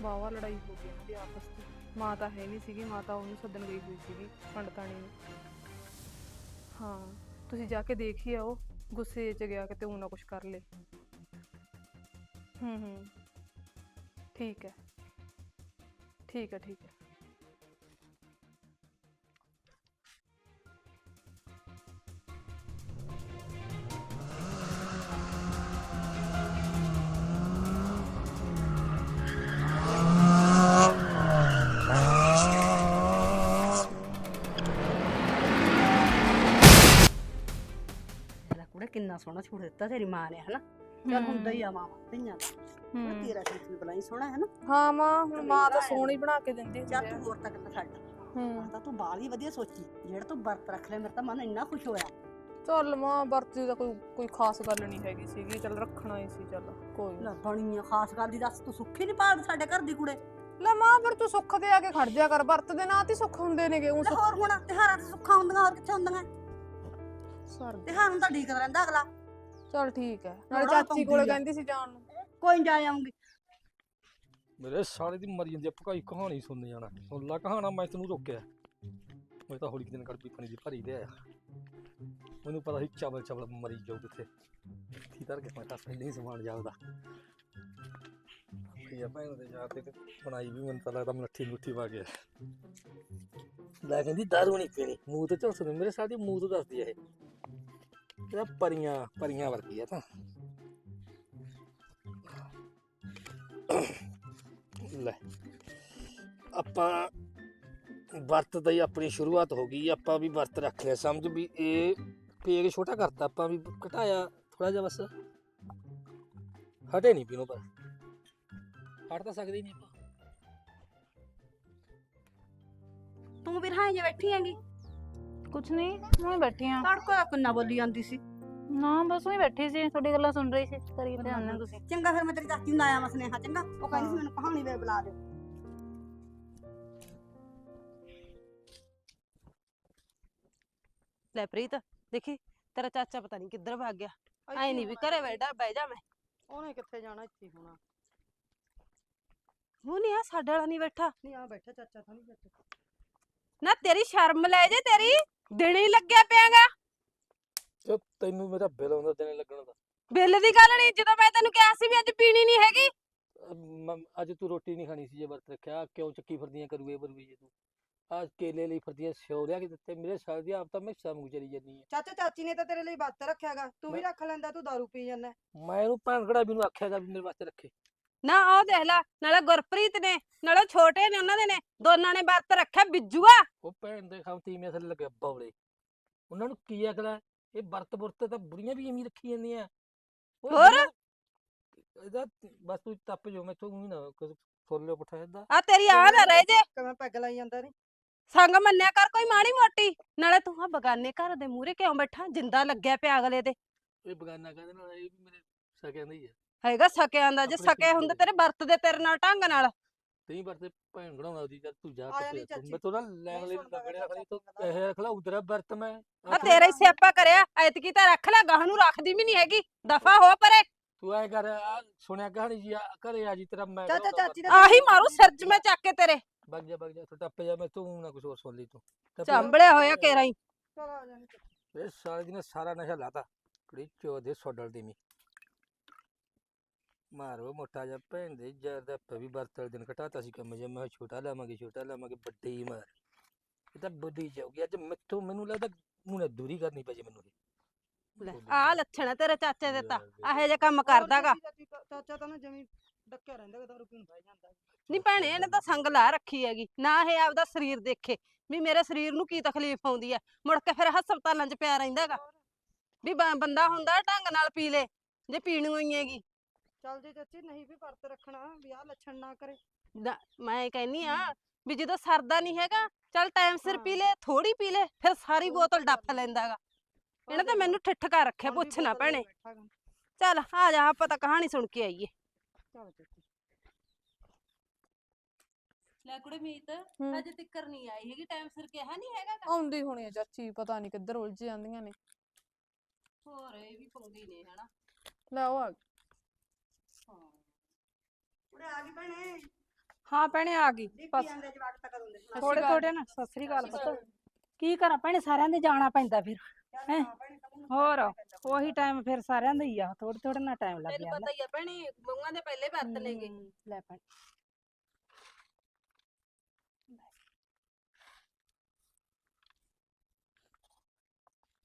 Speaker 4: ਵਾਹਵਾ ਲੜਾਈ ਹੋ ਗਈ ਇਹਨਾਂ ਆਪਸ ਵਿੱਚ ਮਾਂ ਤਾਂ ਹੈ ਨਹੀਂ ਸੀਗੀ, ਮਾਂ ਤਾਂ ਉਹਨੂੰ ਸੱਦਣ ਗਈ ਹੋਈ ਸੀਗੀ, ਪੰਡਤਾਣੀ ਨੂੰ। ਹਾਂ। ਤੁਸੀਂ ਜਾ ਕੇ ਦੇਖ ਹੀ ਆਓ, ਗੁੱਸੇ 'ਚ ਗਿਆ ਕਿਤੇ ਉਹ ਨਾ ਕੁਝ ਕਰ ਲੇ। ਹੂੰ ਹੂੰ। ਠੀਕ ਹੈ। ਠੀਕ ਹੈ ਠੀਕ ਹੈ।
Speaker 6: ਸੋਹਣਾ ਛੋੜ ਦਿੱਤਾ ਤੇਰੀ ਮਾਂ ਨੇ ਹਨਾ? ਚੱਲ ਹੁੰਦਾ ਹੀ ਆ ਮਾਂ ਧੀਆਂ ਦਾ। ਤੇਰਾ ਸੀਸ ਵੀ ਬਲਾਈ ਸੋਹਣਾ ਹੈ ਨਾ
Speaker 4: ਹਾਂ ਮਾਂ ਹੁਣ ਮਾਂ ਤਾਂ ਸੋਹਣੀ ਬਣਾ ਕੇ ਦਿੰਦੀ ਹੁੰਦੀ
Speaker 6: ਚੱਲ ਤੂੰ ਹੋਰ ਤੱਕ ਨਾ ਛੱਡ।
Speaker 4: ਹੂੰ।
Speaker 6: ਤਾਂ ਤੂੰ ਬਾਲ ਹੀ ਵਧੀਆ ਸੋਚੀ। ਜਿਹੜਾ ਤੂੰ ਵਰਤ ਰੱਖ ਲਿਆ ਮੇਰਾ ਤਾਂ ਮਨ ਇੰਨਾ ਖੁਸ਼ ਹੋਇਆ।
Speaker 4: ਚੱਲ ਮਾਂ ਵਰਤੀ ਦਾ ਕੋਈ ਕੋਈ ਖਾਸ ਗੱਲ ਨਹੀਂ ਹੈਗੀ ਸੀਗੀ। ਚੱਲ ਰੱਖਣਾ ਹੀ ਸੀ ਚੱਲ ਕੋਈ ਨਾ।
Speaker 6: ਬਣੀ ਆ ਖਾਸ ਗੱਲ ਦੀ ਦੱਸ ਤੂੰ ਸੁੱਖੀ ਨਹੀਂ ਪਾਲਦੀ ਸਾਡੇ ਘਰ ਦੀ ਕੁੜੇ?
Speaker 4: ਲੈ ਮਾਂ ਫਿਰ ਤੂੰ ਸੁੱਖ ਤੇ ਆ ਕੇ ਖੜ ਜਾ ਕਰ। ਵਰਤ ਦੇ ਨਾਂ ਤੇ ਸੁੱਖ ਹੁੰਦੇ ਨੇਗੇ ਉਹ
Speaker 6: ਹੋਰ ਹੁਣ ਤਿਹਾਰਾਂ ਤੇ ਸੁੱਖਾਂ ਹੁੰਦੀਆਂ ਹੋਰ ਕਿੱਥੇ ਹੁੰਦੀਆਂ?
Speaker 4: ਸਰ
Speaker 6: ਤਿਹਾਰ ਨੂੰ ਤਾਂ ਢੀਕਦਾ ਰਹਿੰਦਾ ਅਗਲਾ।
Speaker 4: ਚੱਲ ਠੀਕ ਹੈ। ਨਾਲੇ ਚਾਚੀ
Speaker 6: ਪਾਉਂਦੀ
Speaker 4: ਕੋਲੇ
Speaker 6: ਆ।
Speaker 4: ਕਹਿੰਦੀ ਸੀ ਜਾਣ ਨੂੰ।
Speaker 6: ਕੋਈ ਨੀ ਜਾ ਆਉਂਗੀ
Speaker 7: ਮੇਰੇ ਸਾਲੇ ਦੀ ਮਰੀ ਜਾਂਦੀ ਆ ਭਕਾਈ ਕਹਾਣੀ ਸੁਣਨ ਜਾਣਾ। ਸੁਣ ਲਾ ਕਹਾਣਾ ਮੈਂ ਤੈਨੂੰ ਰੋਕਿਆ। ਮੈਂ ਤਾਂ ਹੌਲੀ ਕੁ ਦਿਨ ਗੜਬੀ ਪਾਣੀ ਦੀ ਭਰੀ ਦੇ ਆਇਆ। ਮੈਨੂੰ ਪਤਾ ਸੀ ਚਾਵਲ ਚਾਵਲ ਮਰੀ ਜਾਊ ਕਿੱਥੇ। ਧਰ ਕੇ ਮੈਂ ਤਾਂ ਪਹਿਲੇ ਹੀ ਸਮਾਨ ਜਾਉਦਾ ਇਹ ਭੈਣ ਦੇ ਜਾ ਤੇ ਬਣਾਈ ਵੀ ਮੈਨੂੰ ਤਾਂ ਲੱਗਦਾ ਮੱਠੀ ਮੁੱਠੀ ਪਾ ਕੇ। ਲੈ ਕਹਿੰਦੀ, ਦਾਰੂ ਨਹੀਂ ਪੀਣੀ। ਮੂੰਹ ਤੇ ਝੁੱਸ ਮੇਰੇ ਸਾਹ ਮੂੰਹ ਤੋਂ ਦੱਸਦੀ ਇਹ। ਇਹਦਾ ਪਰੀਆਂ ਪਰੀਆਂ ਵਰਗੀ ਆ ਤਾਂ। ਲੈ, ਆਪਾਂ ਵਰਤ ਦਾ ਹੀ ਆਪਣੀ ਸ਼ੁਰੂਆਤ ਹੋ ਗਈ, ਆਪਾਂ ਵੀ ਵਰਤ ਰੱਖ ਲਿਆ ਸਮਝ ਵੀ ਇਹ ਪੇਗ ਛੋਟਾ ਕਰਤਾ, ਆਪਾਂ ਵੀ ਘਟਾਇਆ ਥੋੜਾ ਜਿਹਾ ਬਸ। ਹਟੇ ਨਹੀਂ ਪੀਣੋ ਪਰ ਹਟ ਤਾਂ ਸਕਦੇ ਹੀ ਨਹੀਂ ਆਪਾਂ।
Speaker 6: ਤੂੰ ਵੀ ਰਹਾਈ ਜੇ ਬੈਠੀ ਹੈਗੀ।
Speaker 3: ਕੁਛ ਨਹੀਂ ਮੈਂ ਬੈਠੀ ਆ
Speaker 6: ਤੜਕੋ ਕਿੰਨਾ ਬੋਲੀ ਜਾਂਦੀ ਸੀ।
Speaker 3: ਨਾ ਬਸ ਉਹੀ ਬੈਠੀ ਸੀ ਤੁਹਾਡੀ ਗੱਲਾਂ ਸੁਣ ਰਹੀ ਸੀ ਕਰੀ ਧਿਆਨ ਨਾਲ। ਤੁਸੀਂ।
Speaker 6: ਚੰਗਾ ਫਿਰ ਮੈਂ ਤੇਰੀ ਚਾਚੀ ਨੂੰ ਆਇਆ ਮਸਨੇਹਾ ਚੰਗਾ? ਉਹ ਕਹਿੰਦੀ ਸੀ ਮੈਨੂੰ ਕਹਾਣੀ ਵੇ ਬੁਲਾ ਦਿਓ ਲੈ ਪ੍ਰੀਤ ਦੇਖੀ ਤੇਰਾ ਚਾਚਾ ਪਤਾ ਨਹੀਂ ਕਿੱਧਰ ਭੱਗ ਗਿਆ। ਐ ਨਹੀਂ ਵੀ ਘਰੇ ਬੈਠਾ ਬਹਿ ਜਾ ਮੈਂ।
Speaker 8: ਉਹਨੇ ਕਿੱਥੇ ਜਾਣਾ ਇੱਥੇ ਹੀ ਹੋਣਾ।
Speaker 6: ਉਹ ਨਹੀਂ ਆ ਸਾਡੇ ਵਾਲਾ ਨਹੀਂ ਬੈਠਾ।
Speaker 8: ਨਹੀਂ ਆ ਬੈਠਾ ਚਾਚਾ ਤਾਂ ਨਹੀਂ ਬੈਠਾ।
Speaker 6: ਨਾ ਤੇਰੀ ਸ਼ਰਮ ਲੈ ਜੇ ਤੇਰੀ। ਦਿਨ ਹੀ ਲੱਗਿਆ ਪਿਆਗਾ।
Speaker 7: ਤੇ ਤੈਨੂੰ ਮੇਰਾ ਬਿੱਲ ਆਉਂਦਾ ਦਿਨੇ ਲੱਗਣ ਦਾ।
Speaker 6: ਬਿੱਲ ਦੀ ਗੱਲ ਨਹੀਂ ਜਦੋਂ ਮੈਂ ਤੈਨੂੰ ਕਿਹਾ ਸੀ ਵੀ ਅੱਜ ਪੀਣੀ ਨਹੀਂ ਹੈਗੀ।
Speaker 7: ਮ- ਅੱਜ ਤੂੰ ਰੋਟੀ ਨਹੀਂ ਖਾਣੀ ਸੀ ਜੇ ਵਰਤ ਰੱਖਿਆ। ਕਿਉਂ ਚੱਕੀ ਫਿਰਦੀਆਂ ਕਰੂਏ ਬਰੂਏ ਜੇ ਤੂੰ? ਆ ਕੇਲੇ ਲਈ ਫਿਰਦੀਆਂ ਸਿਓ ਲਿਆ ਕੇ ਦਿੱਤੇ। ਮੇਰੇ ਸਾਲ ਦੀ ਆਪ ਤਾਂ ਮੈਂ ਸ਼ਾਮ ਚਲੀ ਜਾਂਦੀ ਆ।
Speaker 8: ਚਾਚਾ ਚਾਚੀ ਨੇ ਤਾਂ ਤੇਰੇ ਲਈ ਵਰਤ ਰੱਖਿਆਗਾ। ਤੂੰ ਵੀ
Speaker 7: ਮੈਂ-
Speaker 8: ਰੱਖ ਲੈਂਦਾ ਤੂੰ ਦਾਰੂ ਪੀ ਜਾਂਦਾ।
Speaker 7: ਮੈਂ ਇਹਨੂੰ ਭੈਣ ਕਿਹੜਾ ਵੀ ਨੂੰ ਆਖਿਆਗਾ ਵੀ ਮੇਰੇ ਵਾਸਤੇ ਰੱਖੇ।
Speaker 6: ਨਾ ਉਹ ਦੇਖ ਲੈ ਨਾਲੇ ਗੁਰਪ੍ਰੀਤ ਨੇ ਨਾਲੇ ਛੋਟੇ ਨੇ ਉਹਨਾਂ ਦੇ ਨੇ ਦੋਨਾਂ ਨੇ ਵਰਤ ਰੱਖਿਆ ਬਿੱਜੂਆ।
Speaker 7: ਉਹ ਭੈਣ ਦੇ ਖਾਮ ਤੀਵੇਂ ਥੱਲੇ ਲੱਗੇ ਬੌਲੇ ਉਹਨਾਂ ਨੂੰ ਕੀ ਅਕਲ ਹੈ ਇਹ ਵਰਤ ਵਰਤ ਤਾਂ ਬੁੜੀਆਂ ਵੀ ਐਵੇਂ ਹੀ ਰੱਖੀ ਜਾਂਦੀਆਂ। ਉਹ
Speaker 6: ਹੋਰ?
Speaker 7: ਇਹਦਾ ਬਸ ਤੂੰ ਟੱਪ ਜੋ ਮੈਥੋਂ ਊਂ ਹੀ ਨਾ ਕੁਝ ਫੁੱਲ ਲਿਓ ਪੁੱਠਾ ਸਿੱਧਾ।
Speaker 6: ਆ ਤੇਰੀ ਆ ਨਾ ਰਹਿ ਜੇ।
Speaker 8: ਕਿਵੇਂ ਪੈਗ ਲਾਈ ਜਾਂਦਾ ਨਹੀਂ
Speaker 6: ਸੰਗ ਮੰਨਿਆ ਕਰ ਕੋਈ ਮਾੜੀ ਮੋਟੀ। ਨਾਲੇ ਤੂੰ ਆ ਬਗਾਨੇ ਘਰ ਦੇ ਮੂਹਰੇ ਕਿਉਂ ਬੈਠਾ? ਜਿੰਦਾ ਲੱਗਿਆ ਪਿਆ ਅਗਲੇ ਦੇ।
Speaker 7: ਇਹ ਬਗਾਨਾ ਕਹਿੰਦੇ ਨਾਲ ਇਹ ਵੀ ਮੇਰੇ ਸਕਿਆਂ ਦਾ ਹੀ ਹੈ
Speaker 6: ਹੈਗਾ ਸਕਿਆਂ ਦਾ ਜੇ
Speaker 7: ਆਪਣੇ
Speaker 6: ਸਕੇ ਹੁੰਦੇ ਤੇਰੇ ਵਰਤਦੇ ਤੇਰੇ ਨਾਲ ਢੰਗ ਨਾਲ।
Speaker 7: ਤੀਂ ਵਰਤੇ ਭੈਣ ਬਣਾਉਂਦਾ ਉਹਦੀ ਜਦ ਤੂੰ ਜਾ ਕੇ
Speaker 8: ਚਾਚੀ।
Speaker 7: ਮੈਂ ਤੋਂ ਨਾ ਲੈਣ ਲਈ
Speaker 8: ਸੁਣਦਾ ਹੈਗਾ
Speaker 7: ਰੱਖਣੀ ਤੂੰ
Speaker 8: ਚਾਚੀ
Speaker 7: ਇਹ ਰੱਖ ਲਾ ਉਧਰ ਵਰਤ ਮੈਂ
Speaker 6: ਆ ਤੇਰਾ ਹੀ ਸਿਆਪਾ ਕਰਿਆ ਐਤਕੀ ਤਾਂ ਰੱਖ ਲੈ ਗਾਹ ਨੂੰ ਰੱਖਦੀ ਵੀ ਨਹੀਂ ਹੈਗੀ। ਦਫਾ ਹੋ ਪਰੇ।
Speaker 7: ਤੂੰ ਐ ਕਰ ਸੁਣਿਆ ਕਹਾਣੀ ਜੀ ਆ ਘਰੇ ਆ ਜੀ ਤੇਰਾ ਮੈਂ
Speaker 8: ਚਾਚਾ
Speaker 7: ਕਰਾਉਂਦਾ
Speaker 8: ਚਾਚੀ ਦਾ
Speaker 6: ਆਹੀ ਮਾਰੂ ਸਿਰ 'ਚ ਮੈਂ ਚੱਕ ਕੇ ਤੇਰੇ।
Speaker 7: ਵਗ ਜਾ ਵਗ ਜਾ ਤੂੰ ਟੱਪ ਜਾ ਮੈਂ ਤੂੰ ਨਾ ਕੁਝ ਹੋਰ ਸੁਣ ਲਈ ਤੂੰ। ਟੱਪ ਜਾ।
Speaker 6: ਚਾਂਬੜਿਆ ਹੋਇਆ ਕੇਰਾ ਹੀ।
Speaker 8: ਚਲ ਆ ਜਾਣੀ
Speaker 7: ਇਹ ਸਾਲੇ ਦੀ ਨੇ ਸਾਰਾ ਨਸ਼ਾ ਲਾਤਾ ਕੁੜੀ ਚੋਦੇ ਸੋਡਲ ਦੀ ਮੀ ਮਾਰੋ ਮੋਟਾ ਜਿਹਾ ਭੈਣ ਦੇ ਜਰ ਦਾ ਪਵੀ ਵਰਤਲ ਦਿਨ ਘਟਾਤਾ ਸੀ ਕੰਮ ਜੇ ਮੈਂ ਕਿਹਾ ਛੋਟਾ ਲਾਵਾਂਗੇ ਛੋਟਾ ਲਾਵਾਂਗੇ ਵੱਡੇ ਹੀ ਮਾਰ। ਇਹ ਤਾਂ ਬੁੱਧੀ ਜਾਊਗੀ ਅੱਜ ਮੈਥੋਂ ਮੈਨੂੰ ਲੱਗਦਾ ਮੂੰਹ ਦੂਰੀ ਕਰਨੀ ਪਈ ਮੈਨੂੰ
Speaker 6: ਲੈ, ਆ ਲੱਛਣ ਆ ਤੇਰੇ ਚਾਚੇ ਦੇ ਤਾਂ।
Speaker 7: ਵੇ।
Speaker 6: ਇਹੋ ਜਿਹੇ ਕੰਮ ਕਰਦਾਗਾ।
Speaker 8: ਚਾਚਾ ਤਾਂ ਨਾ ਜਮੀ ਡੱਕਿਆ ਰਹਿੰਦਾ ਕਿ ਦਾਰੂ ਪੀਣ ਬਹਿ ਜਾਂਦਾ।
Speaker 6: ਨਹੀਂ ਭੈਣੇ ਇਹਨੇ ਤਾਂ ਸੰਗ ਲਾ ਰੱਖੀ ਹੈਗੀ। ਨਾ ਇਹ ਆਪਦਾ ਸਰੀਰ ਦੇਖੇ। ਵੀ ਮੇਰੇ ਸਰੀਰ ਨੂੰ ਕੀ ਤਕਲੀਫ ਆਉਂਦੀ ਹੈ ਮੁੜ ਕੇ ਫਿਰ ਹਸਪਤਾਲਾਂ 'ਚ ਪਿਆ ਰਹਿੰਦਾਗਾ। ਵੀ ਬ- ਬੰਦਾ ਹੁੰਦਾ ਢੰਗ ਨਾਲ ਪੀ ਲੇ। ਜੇ ਪੀਣੀ ਹੋਈ ਹੈਗੀ।
Speaker 8: ਚੱਲ ਜੀ ਚਾਚੀ ਨਹੀਂ ਵੀ ਵਰਤ ਰੱਖਣਾ ਵਿਆਹ ਲੱਛਣ ਨਾ ਕਰੇ
Speaker 6: ਨਾ- ਮੈਂ ਕਹਿੰਨੀ ਆ ਵੀ ਜਦੋਂ ਸਰਦਾ ਨਹੀਂ ਹੈਗਾ ਚੱਲ ਟਾਈਮ ਸਿਰ ਪੀ
Speaker 8: ਹਾਂ।
Speaker 6: ਲੈ ਥੋੜੀ ਪੀ ਲੈ ਫਿਰ ਸਾਰੀ
Speaker 8: ਥੋੜ੍ਹੀ
Speaker 6: ਬੋਤਲ
Speaker 8: ਪੀ
Speaker 6: ਡੱਫ
Speaker 8: ਲੈਂਦਾ।
Speaker 6: ਲੈਂਦਾਗਾ ਇਹਨੇ ਤਾਂ
Speaker 8: ਦੇਖ
Speaker 6: ਮੈਨੂੰ ਠਿੱਠਕਾ ਰੱਖਿਆ
Speaker 8: ਹੁਣ ਵੀ
Speaker 6: ਪੁੱਛ ਨਾ
Speaker 8: ਬੋਤਲ ਲਈ
Speaker 6: ਭੈਣੇ
Speaker 8: ਬੈਠਾ ਗਾ।
Speaker 6: ਚੱਲ ਆ ਜਾ ਆਪਾਂ ਤਾਂ ਕਹਾਣੀ ਸੁਣ ਕੇ ਆਈਏ
Speaker 8: ਚੱਲ ਚਾਚੀ
Speaker 6: ਲੈ ਕੁੜੇ ਮੀਤ
Speaker 4: ਹੂੰ।
Speaker 6: ਅਜੇ ਤਿੱਕਰ ਨਹੀਂ ਆਈ ਹੈਗੀ ਟਾਈਮ ਸਿਰ ਕਿਹਾ ਨਹੀਂ ਹੈਗਾ
Speaker 4: ਆਉਂਦੀ ਹੋਣੀ ਆ ਚਾਚੀ ਪਤਾ ਨਹੀਂ ਕਿੱਧਰ ਉਲਝ ਜਾਂਦੀਆਂ ਨੇ
Speaker 6: ਹੋਰ ਇਹ ਵੀ ਪੰਗੀ ਨੇ ਹਨਾ
Speaker 4: ਲੈ ਉਹ ਆ ਗਈ।
Speaker 8: ਕੁੜੇ ਆ ਗਈ ਭੈਣੇ।
Speaker 9: ਹਾਂ ਭੈਣੇ ਆ ਗਈ। ਬਸ
Speaker 8: ਜਵਾਕ ਤੱਕ
Speaker 9: ਥੋੜੇ। ਥੋੜੇ ਨਾ ਸਤਿ ਸ੍ਰੀ ਅਕਾਲ ਪੁੱਤ। ਕੀ ਕਰਾਂ ਭੈਣੇ ਸਾਰਿਆਂ ਦੇ ਜਾਣਾ ਪੈਂਦਾ ਫਿਰ ਹੈਂ? ਹੋਰ ਉਹੀ ਟਾਈਮ ਫਿਰ ਸਾਰਿਆਂ ਦਾ ਹੀ ਆ ਥੋੜੇ ਥੋੜੇ ਨਾ ਟਾਈਮ ਲੱਗ
Speaker 6: ਤੈਨੂੰ
Speaker 9: ਜਾਂਦਾ।
Speaker 6: ਪਤਾ ਹੀ ਆ ਭੈਣੇ ਬਹੂਆਂ ਦੇ ਪਹਿਲੇ ਵਰਤ ਲੈਗੇ।
Speaker 9: ਹਮ, ਲੈ ਭੈਣੇ।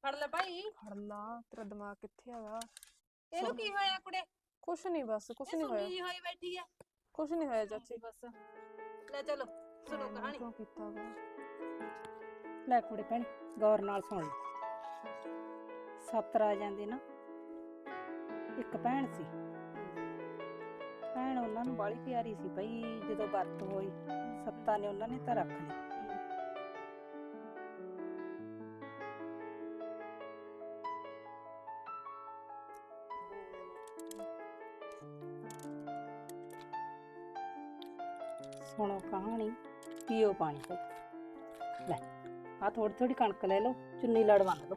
Speaker 6: ਫੜ ਲੈ ਭਾਈ।
Speaker 4: ਫੜ ਲਾ ਤੇਰਾ ਦਿਮਾਗ ਕਿੱਥੇ ਹੈਗਾ?
Speaker 6: ਇਹਨੂੰ ਕੀ ਹੋਇਆ ਕੁੜੇ?
Speaker 4: ਕੁਛ ਨਹੀਂ ਬਸ ਕੁਛ ਨਹੀਂ
Speaker 6: ਸੁਣੀ
Speaker 4: ਹੋਇਆ।
Speaker 6: ਜਿਹੀ ਹੋਈ ਬੈਠੀ ਆ।
Speaker 4: ਕੁਛ ਨਹੀਂ ਹੋਇਆ ਚਾਚੀ।
Speaker 6: ਬਸ। ਲੈ ਚਲੋ ਸੁਣੋ ਕਹਾਣੀ।
Speaker 4: ਕਿਉਂ ਕੀਤਾ ਵਾ?
Speaker 9: ਲੈ ਕੁੜੇ ਭੈਣੇ ਗੌਰ ਨਾਲ ਸੁਣ ਲੈ। ਸੱਤ ਰਾਜਾਂ ਦੇ ਨਾ ਇੱਕ ਭੈਣ ਸੀ। ਭੈਣ ਉਹਨਾਂ ਨੂੰ ਬਾਲੀ ਪਿਆਰੀ ਸੀ ਬਈ ਜਦੋਂ ਵਰਤ ਹੋਈ ਸੱਤਾਂ ਨੇ ਉਹਨਾਂ ਨੇ ਤਾਂ ਰੱਖ ਲਈ। ਪੀਓ ਪਾਣੀ ਭਾਈ ਲੈ ਆ ਥੋੜੀ ਥੋੜੀ ਕਣਕ ਲੈ ਲਓ, ਚੁੰਨੀ ਲੜ ਲਓ।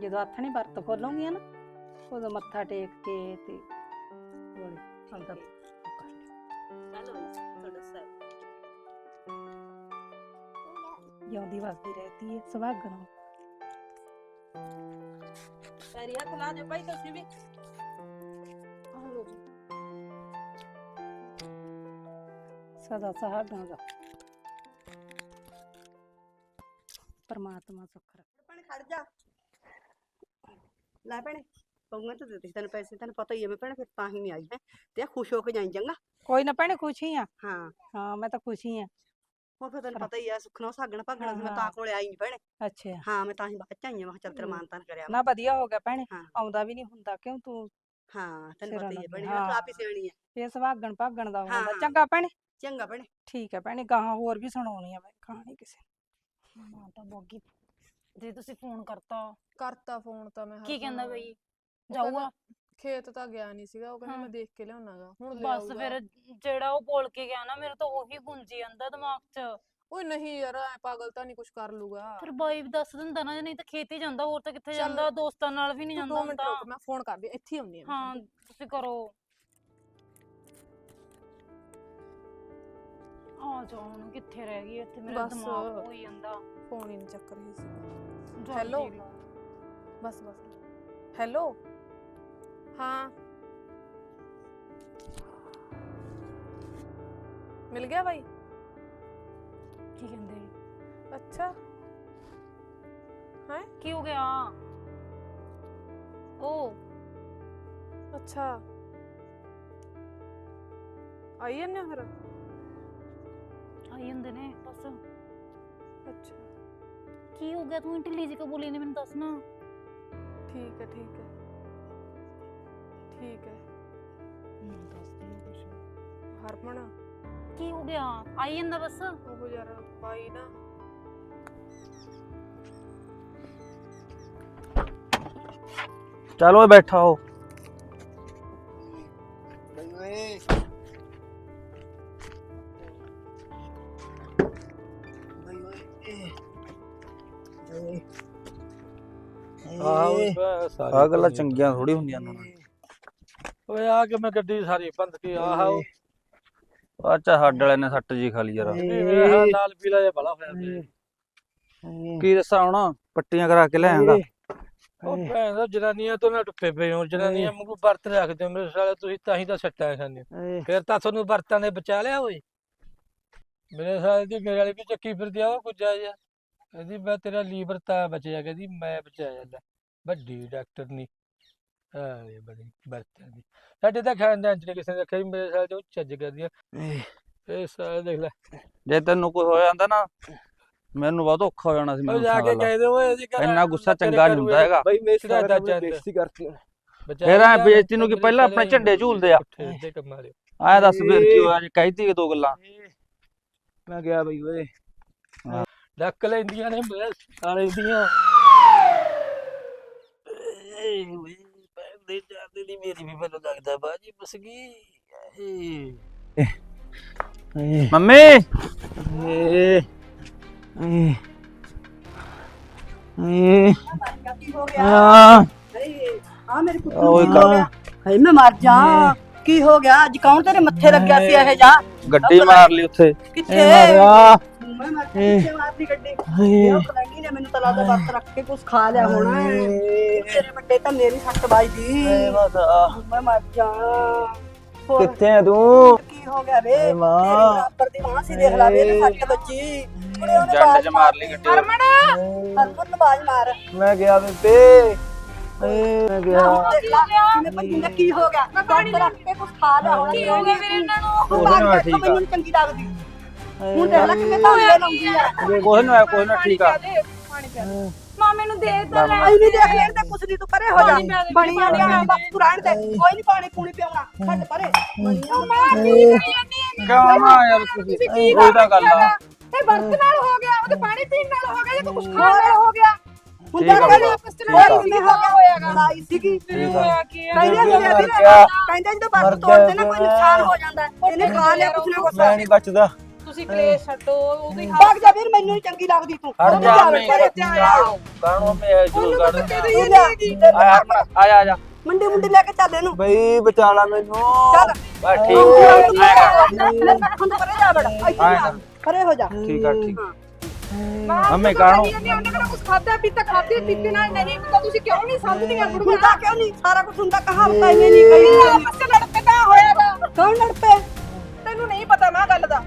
Speaker 9: ਜਦੋਂ ਹੱਥ ਵਰਤ ਖੋਲੋਗੀਆਂ ਨਾ, ਉਦੋਂ ਮੱਥਾ ਟੇਕ ਕੇ ਤੇ ਬੋਲੇ ਅੰਦਰ ਜਿਉਂਦੀ ਵਸਦੀ ਰਹਤੀ ਹੈ ਸੁਭਾਗਣ
Speaker 6: ਪੈਰੀ ਹੱਥ ਲਾ ਦਿਓ ਭਾਈ, ਤੁਸੀਂ ਵੀ।
Speaker 9: ਸਦਾ ਸੁਹਾਗਣ ਦਾ ਪਰਮਾਤਮਾ ਸੁੱਖ ਰੱਖੇ
Speaker 6: ਭੈਣੇ ਖੜ ਜਾ ਲੈ ਭੈਣੇ ਪਉਂਗਾ ਤਾਂ ਦਿੱਤੇ ਸੀ ਤੈਨੂੰ ਪੈਸੇ ਤੈਨੂੰ ਪਤਾ ਹੀ ਹੈ ਮੈਂ ਭੈਣੇ ਫਿਰ ਤਾਂ ਹੀ ਨਹੀਂ ਆਈ ਹੈ ਤੇ ਆ ਖੁਸ਼ ਹੋ ਕੇ ਜਾਈ ਚੰਗਾ
Speaker 9: ਕੋਈ ਨਾ ਭੈਣੇ ਖੁਸ਼ੀ ਆ
Speaker 6: ਹਾਂ
Speaker 9: ਹਾਂ ਮੈਂ ਤਾਂ ਖੁਸ਼ੀ ਆ
Speaker 6: ਹੋਰ ਫਿਰ ਤੈਨੂੰ ਪਤਾ ਹੀ ਆ ਸੁਖਣਾ ਸਾਗਣ ਭਾਗਣਾ ਸੀ ਮੈਂ
Speaker 9: ਹਾਂ,
Speaker 6: ਤਾਂ
Speaker 9: ਹਾਂ।
Speaker 6: ਕੋਲੇ ਆਈ ਨਹੀਂ ਭੈਣੇ
Speaker 9: ਅੱਛਾ
Speaker 6: ਹਾਂ ਮੈਂ ਤਾਂ ਹੀ ਬਾਅਦ ਚ ਆਈ ਹਾਂ ਮੈਂ ਕਿਹਾ ਚੱਲ ਤੇਰਾ
Speaker 9: ਹਮ।
Speaker 6: ਮਾਨ ਤਾਨ ਕਰਿਆ
Speaker 9: ਨਾ ਵਧੀਆ ਹੋ ਗਿਆ ਭੈਣੇ
Speaker 6: ਹਾਂ।
Speaker 9: ਆਉਂਦਾ ਵੀ ਨਹੀਂ ਹੁੰਦਾ ਕਿਉਂ ਤੂੰ
Speaker 6: ਹਾਂ ਤੈਨੂੰ
Speaker 9: ਸਿਰਾਂ
Speaker 6: ਪਤਾ ਹੀ ਹੈ
Speaker 9: ਲੱਗੀ,
Speaker 6: ਭੈਣੇ
Speaker 9: ਹਾਂ।
Speaker 6: ਮੈਂ ਆਪ ਹੀ ਸਿਆਣੀ ਹੈ
Speaker 9: ਇਹ ਸੁਭਾਗਣ ਭਾਗਣ ਦਾ ਹੁੰਦਾ
Speaker 6: ਹਾਂ।
Speaker 9: ਚੰਗਾ ਭੈਣੇ
Speaker 6: ਚੰਗਾ ਭੈਣੇ।
Speaker 9: ਠੀਕ ਹੈ ਭੈਣੇ ਗਾਹਾਂ ਹੋਰ ਵੀ ਸੁਣਾਉਣੀ ਆ ਮੈਂ ਕਹਾਣੀ ਕਿਸੇ ਨੂੰ।
Speaker 3: ਮਾਂ ਤਾਂ ਬੋਗੀ ਜੇ ਤੁਸੀਂ ਫੋਨ ਕਰਤਾ।
Speaker 4: ਕਰਤਾ ਫੋਨ ਤਾਂ ਮੈਂ
Speaker 3: ਕੀ ਕਹਿੰਦਾ ਬਈ? ਜਾਊਗਾ?
Speaker 4: ਖੇਤ ਤਾਂ ਗਿਆ ਨਹੀਂ ਸੀਗਾ ਉਹ ਕਹਿੰਦਾ
Speaker 3: ਹਾਂ।
Speaker 4: ਮੈਂ ਦੇਖ ਕੇ ਲਿਆਉਣਾਗਾ ਹੁਣ ਲੈ
Speaker 3: ਬਸ
Speaker 4: ਆਊਗਾ।
Speaker 3: ਫਿਰ ਜਿਹੜਾ ਉਹ ਬੋਲ ਕੇ ਗਿਆ ਨਾ ਮੇਰੇ ਤਾਂ ਉਹੀ ਗੁੰਜੀ ਜਾਂਦਾ ਦਿਮਾਗ 'ਚ।
Speaker 4: ਓਏ ਨਹੀਂ ਯਾਰ ਐ ਪਾਗਲ ਤਾਂ ਨਹੀਂ ਕੁਝ ਕਰ ਲੂਗਾ।
Speaker 3: ਫਿਰ ਬਾਈ ਵੀ ਦੱਸ ਦਿੰਦਾ ਨਾ ਨਹੀਂ ਤਾਂ ਖੇਤ ਹੀ ਜਾਂਦਾ ਹੋਰ ਤਾਂ ਕਿੱਥੇ
Speaker 4: ਚੱਲ,
Speaker 3: ਜਾਂਦਾ ਦੋਸਤਾਂ ਨਾਲ ਵੀ ਨਹੀਂ
Speaker 4: ਤੂੰ
Speaker 3: ਜਾਂਦਾ
Speaker 4: ਮਿੰਟ
Speaker 3: ਹੁੰਦਾ।
Speaker 4: ਰੁਕ ਮੈਂ ਫੋਨ ਕਰਦੀ ਹਾਂ, ਇੱਥੇ ਹੀ ਹੁੰਦੀ ਆ ਮੈਂ।
Speaker 3: ਹਾਂ ਤੁਸੀਂ ਕਰੋ। ਆ ਜਾ ਹੁਣ ਕਿੱਥੇ ਰਹਿ ਗਈ? ਇੱਥੇ ਮੇਰਾ
Speaker 4: ਬਸ।
Speaker 3: ਦਿਮਾਗ ਹੋਈ ਜਾਂਦਾ।
Speaker 4: ਫੋਨ ਹੀ ਨਹੀਂ ਚੱਕ ਰਹੀ ਸੀ।
Speaker 3: ਜਲਦੀ
Speaker 4: Hello?
Speaker 3: ਲਾ।
Speaker 4: ਬਸ ਬਸ। ਹੈਲੋ ਹਾਂ। ਮਿਲ ਗਿਆ ਭਾਈ
Speaker 3: ਕੀ ਕਹਿੰਦੇ?
Speaker 4: ਅੱਛਾ। ਹੈ?
Speaker 3: ਕੀ ਹੋ ਗਿਆ? ਉਹ
Speaker 4: ਅੱਛਾ। ਆਈ ਹੋ ਫਿਰ?
Speaker 3: ਆਈ ਜਾਂਦੇ ਨੇ ਬਸ।
Speaker 4: ਅੱਛਾ।
Speaker 3: ਕੀ ਹੋ ਗਿਆ ਤੂੰ ਢਿੱਲੀ ਜਿਹੀ ਕਿਉਂ ਬੋਲੀ ਨੇ ਮੈਨੂੰ ਦੱਸ ਨਾ।
Speaker 4: ਠੀਕ ਹੈ ਠੀਕ ਹੈ।
Speaker 9: ਠੀਕ ਹੈ। ਹਰਮਨ।
Speaker 3: ਕੀ ਹੋ ਗਿਆ? ਆਈ ਜਾਂਦਾ ਬਸ।
Speaker 9: ਉਹ ਯਾਰ ਬਾਈ ਨਾ।
Speaker 1: ਚਲੋ ਬੈਠਾ ਹੋ ਆਹ
Speaker 7: ਆਹ
Speaker 1: ਗੱਲਾਂ ਚੰਗੀਆਂ ਥੋੜੀ ਹੁੰਦੀਆਂ ਨੇ
Speaker 7: ਓਏ ਆ ਕੇ ਮੈਂ ਗੱਡੀ ਸਾਰੀ ਬੰਦ ਕੀ ਆਹ
Speaker 1: ਅੱਛਾ ਹੱਡ ਵਾਲੇ ਨੇ ਸੱਟ ਜੀ ਖਾ ਲਈ ਯਾਰ।
Speaker 7: ਮੇਰੇ ਲਾਲ ਪੀਲਾ ਜਿਹਾ ਬਲਾ ਹੋਇਆ ਪਿਆ।
Speaker 1: ਕੀ ਦੱਸਾਂ ਹੁਣ ਪੱਟੀਆਂ ਕਰਾ ਕੇ ਲਿਆਂਗਾ
Speaker 7: ਉਹ ਭੈਣ ਦਾ ਜਨਾਨੀਆਂ ਤੋਂ ਨਾ ਟੁੱਪੇ ਪਏ ਹੋ ਜਨਾਨੀਆਂ ਵਾਂਗੂ ਵਰਤ ਰੱਖਦੇ ਹੋ ਮੇਰੇ ਸਾਲੇ ਤੁਸੀਂ ਤਾਂ ਹੀ ਤਾਂ ਸੱਟਾਂ ਖਾਂਦੇ ਫਿਰ ਤਾਂ ਤੁਹਾਨੂੰ ਵਰਤਾਂ ਨੇ ਬਚਾ ਲਿਆ ਓਏ। ਮੇਰੇ ਸਾਲੇ ਦੀ ਮੇਰੇ ਵਾਲੀ ਵੀ ਚੱਕੀ ਫਿਰਦੀ ਆ ਉਹ ਕੁਝਾ ਜਿਹਾ। ਕਹਿੰਦੀ ਮੈਂ ਤੇਰਾ ਲੀਵਰ ਤਾਂ ਬਚਿਆ ਕਹਿੰਦੀ ਮੈਂ ਬਚਾਇਆ ਲੈ ਵੱਡੀ ਡਾਕਟਰ ਨਹੀਂ ਆਏ ਬੜੀ ਵਰਤਾਂ ਦੀ। ਸਾਡੇ ਤਾਂ ਖਾਨਦਾਨ ਚ ਨੀ ਕਿਸੇ ਨੇ ਰੱਖਿਆ ਵੀ ਮੇਰੇ ਸਾਲੇ ਤੋਂ ਚੱਜ ਕਰਦੀਆਂ। ਇਹ ਸਾਲੇ ਦੇਖ ਲੈ।
Speaker 1: ਜੇ ਤੈਨੂੰ ਕੋਈ ਹੋ ਜਾਂਦਾ ਨਾ ਮੈਨੂੰ ਬਹੁਤ ਔਖਾ ਹੋ ਜਾਣਾ ਸੀ
Speaker 7: ਉਹ
Speaker 1: ਮੈਨੂੰ
Speaker 7: ਜਾ ਕੇ
Speaker 1: ਸਾਲਾ।
Speaker 7: ਕਹਿ ਦੇ ਓਏ ਇਹਦੀ ਘਰ
Speaker 1: ਇੰਨਾ ਗੁੱਸਾ ਚੰਗਾ
Speaker 7: ਘਰ
Speaker 1: ਨੀ ਹੁੰਦਾ ਹੈਗਾ।
Speaker 5: ਬਈ ਮੇਰੀ
Speaker 7: ਸਿੱਧਾ
Speaker 5: ਸਾਰਾ
Speaker 7: ਦੱਸ
Speaker 5: ਬੇਇੱਜ਼ਤੀ ਕਰਤੀ
Speaker 7: ਬਚਾ
Speaker 1: ਫਿਰ ਐਂ ਬੇਇੱਜ਼ਤੀ ਨੂੰ ਕੀ ਪਹਿਲਾਂ ਆਪਣੇ ਝੰਡੇ ਝੂਲਦੇ ਆ।
Speaker 7: ਪੁੱਠੇ ਕੰਮਾਂ ਦੇ।
Speaker 1: ਦੱਸ ਫਿਰ ਕੀ ਹੋਇਆ ਜੇ ਕਹਿਤੀ ਦੋ ਗੱਲਾਂ।
Speaker 5: ਮੈਂ ਗਿਆ ਬਈ ਓਏ।
Speaker 7: ਡੱਕ ਲੈਂਦੀਆਂ ਨੇ ਮੇਰੇ ਸਾਲੇ ਦੀਆਂ ਏ ਵੇ ਜਾਂਦੇ ਦੀ ਮੇਰੀ ਵੀ ਮੈਨੂੰ ਲੱਗਦਾ ਬਾਜੀ ਬਸ ਗਈ ਏ
Speaker 1: ਮੰਮੀ
Speaker 5: ਏ ਏ
Speaker 2: ਹਾਏ ਮੈਂ ਮਰ ਜਾ ਕੀ ਹੋ ਗਿਆ ਅੱਜ ਕੌਣ ਤੇਰੇ ਮੱਥੇ ਲੱਗਿਆ ਸੀ ਇਹ ਜਾ
Speaker 1: ਗੱਡੀ ਮਾਰ ਲਈ ਉੱਥੇ
Speaker 2: ਕਿੱਥੇ
Speaker 5: ਮਾਰਿਆ
Speaker 2: ਮੈਂ ਮਰ ਕਿੱਥੇ ਮਾਰਦੀ ਗੱਡੀ ਇਹ ਕਲੰਗੀ ਨੇ ਮੈਨੂੰ ਤਲਾ ਦਾ ਵਰਤ ਰੱਖ ਕੇ ਕੁਝ ਖਾ ਲਿਆ ਹੋਣਾ ਹੈ। ਤੇਰੇ ਵੱਡੇ ਤਾਂ ਮੇਰੀ ਸੱਟ ਵੱਜਦੀ।
Speaker 5: ਏ ਮਾਤਾ
Speaker 2: ਮੈਂ ਮਰ ਜਾ। ਹੋਰ
Speaker 5: ਕਿੱਥੇ ਆ ਤੂੰ?
Speaker 2: ਕੀ ਹੋ ਗਿਆ ਵੇ?
Speaker 5: ਏ ਮਾਂ।
Speaker 2: ਤੇਰੇ ਬਰਾਬਰ ਦੀ ਮਾਂ ਸੀ ਦੇਖ ਲਾ ਵੇ ਤੇ ਸੱਟ ਵੱਜੀ। ਕੁੜੇ ਉਹਨੇ
Speaker 1: ਜੰਡ
Speaker 2: ਬਾਜ
Speaker 1: ਚ ਮਾਰ ਲਈ ਗੱਡੀ।
Speaker 2: ਹਰਮਨ। ਨੂੰ ਬਾਜ ਮਾਰ।
Speaker 5: ਮੈਂ ਗਿਆ ਬੇਬੇ। ਏ ਮੈਂ ਗਿਆ।
Speaker 2: ਦੇਖ ਲਾ ਕਿਵੇਂ ਭੱਜੀ ਨੇ ਕੀ ਹੋ ਗਿਆ? ਵਰਤ ਰੱਖ ਕੇ ਕੁਝ ਖਾ ਲਿਆ ਹੋਣਾ ਕੀ ਹੋ ਗਿਆ ਵੀਰੇ ਇਹਨਾਂ ਨੂੰ?
Speaker 1: ਉਹਦੇ ਨਾਲ
Speaker 2: ਬਾਗ
Speaker 1: ਠੀਕ ਆ।
Speaker 2: ਮੈਨੂੰ ਨੀ ਚੰਗੀ ਲੱਗਦੀ। ਹੁਣ ਦੇਖ ਲੈ ਕਿਵੇਂ ਤਾਂ ਲਾਉਂਦੀ ਆ।
Speaker 1: ਕੋਈ ਨਾ ਹੋਇਆ ਕੋਈ ਨਾ ਠੀਕ ਆ।
Speaker 3: ਮਾਮੇ ਨੂੰ ਦੇ
Speaker 1: ਲੈ। ਮੰਮਾ।
Speaker 2: ਆਈ ਨਹੀਂ ਦੇਖ ਲੈਣ ਤੇ ਕੁਛ ਨਹੀਂ ਤੂੰ ਪਰੇ ਹੋ ਜਾ। ਬਣੀ ਆ ਗਿਆ ਬਸ ਤੂੰ ਰਹਿਣ ਦੇ। ਕੋਈ ਨਹੀਂ ਪਾਣੀ ਪੂਣੀ ਪਿਆਉਣਾ ਛੱਡ ਪਰੇ।
Speaker 1: ਕਿਉਂ ਨਾ ਯਾਰ ਤੁਸੀਂ? ਉਹ ਤਾਂ ਗੱਲ ਆ।
Speaker 4: ਇਹ ਵਰਤ ਨਾਲ ਹੋ ਗਿਆ ਉਹਦੇ ਪਾਣੀ ਪੀਣ ਨਾਲ ਹੋ ਗਿਆ ਜਾਂ ਕੁਝ ਖਾਣ ਨਾਲ ਹੋ ਗਿਆ?
Speaker 2: ਹੁਣ
Speaker 1: ਠੀਕ ਆ
Speaker 2: ਤਾਂ
Speaker 1: ਬਾਬਾ।
Speaker 2: ਆਪਸ ਚ ਲੜਾਈ ਕਿਵੇਂ ਹੋ ਗਿਆ ਹੋਇਆਗਾ ਲੜਾਈ ਸੀਗੀ।
Speaker 1: ਠੀਕ ਆ।
Speaker 2: ਕਹਿੰਦੇ ਹੁੰਦੇ ਆ ਵੀ
Speaker 5: ਕਿਆ?
Speaker 2: ਕਹਿੰਦੇ ਜਦੋਂ ਵਰਤ ਤੋੜਦੇ ਨਾ ਕੋਈ ਨੁਕਸਾਨ ਹੋ ਜਾਂਦਾ। ਇਹਨੇ ਖਾ ਲਿਆ ਕੁਛ ਨਾ ਕੁਛ।
Speaker 5: ਮੈਂ ਨਹੀਂ ਬਚਦਾ।
Speaker 9: ਤੁਸੀਂ ਕਲੇਸ਼ ਛੱਡੋ ਉਹਦੀ
Speaker 2: ਭਾਗ ਜਾ ਵੀਰ ਮੈਨੂੰ ਨਹੀਂ ਚੰਗੀ ਲੱਗਦੀ ਤੂੰ।
Speaker 1: ਹਟ ਜਾ ਮੈਂ। ਕਾਣੋ ਮੈਂ ਜਰੂਰ ਕਾਣੋ
Speaker 2: ਤੂੰ ਜਾ
Speaker 1: ਆ ਯਾਰ ਆ ਜਾ
Speaker 2: ਮੰਡੀ ਮੁੰਡੀ ਲੈ ਕੇ ਚੱਲ ਇਹਨੂੰ।
Speaker 5: ਬਈ ਬਚਾ ਲਾ ਮੈਨੂੰ।
Speaker 2: ਚੱਲ।
Speaker 1: ਬਸ ਠੀਕ
Speaker 2: ਮੈਂ ਹੁਣ ਪਰੇ ਜਾ ਬੜਾ। ਇੱਥੇ ਜਾ ਪਰੇ ਹੋ ਜਾ।
Speaker 1: ਠੀਕ ਆ ਠੀਕ।
Speaker 4: ਮਾਂ
Speaker 1: ਮੰਮੀ ਕਾਣੋ
Speaker 4: ਉਹਨੇ ਕਿਹੜਾ ਕੁਝ ਖਾਦਾ ਪੀਤਾ ਖਾਦੇ ਪੀਤੇ ਨਾਲ ਨਹੀਂ ਹੁੰਦਾ ਤੁਸੀਂ ਕਿਉਂ ਨਹੀਂ ਸਮਝਦੀਆਂ
Speaker 2: ਹੁੰਦਾ
Speaker 4: ਬੁੜੀਆਂ
Speaker 2: ਕਿਉਂ ਨਹੀਂ? ਸਾਰਾ ਕੁਝ ਹੁੰਦਾ ਕਹਾਵਤ ਐਵੇਂ ਨਹੀਂ ਕਹੀ
Speaker 4: ਆਪਸ ਚ ਲੜ ਪੈਦਾ ਹੋਇਆ ਵਾ
Speaker 2: ਕੌਣ ਲੜ ਪਏ?
Speaker 4: ਤੈਨੂੰ ਨਹੀਂ ਦਾ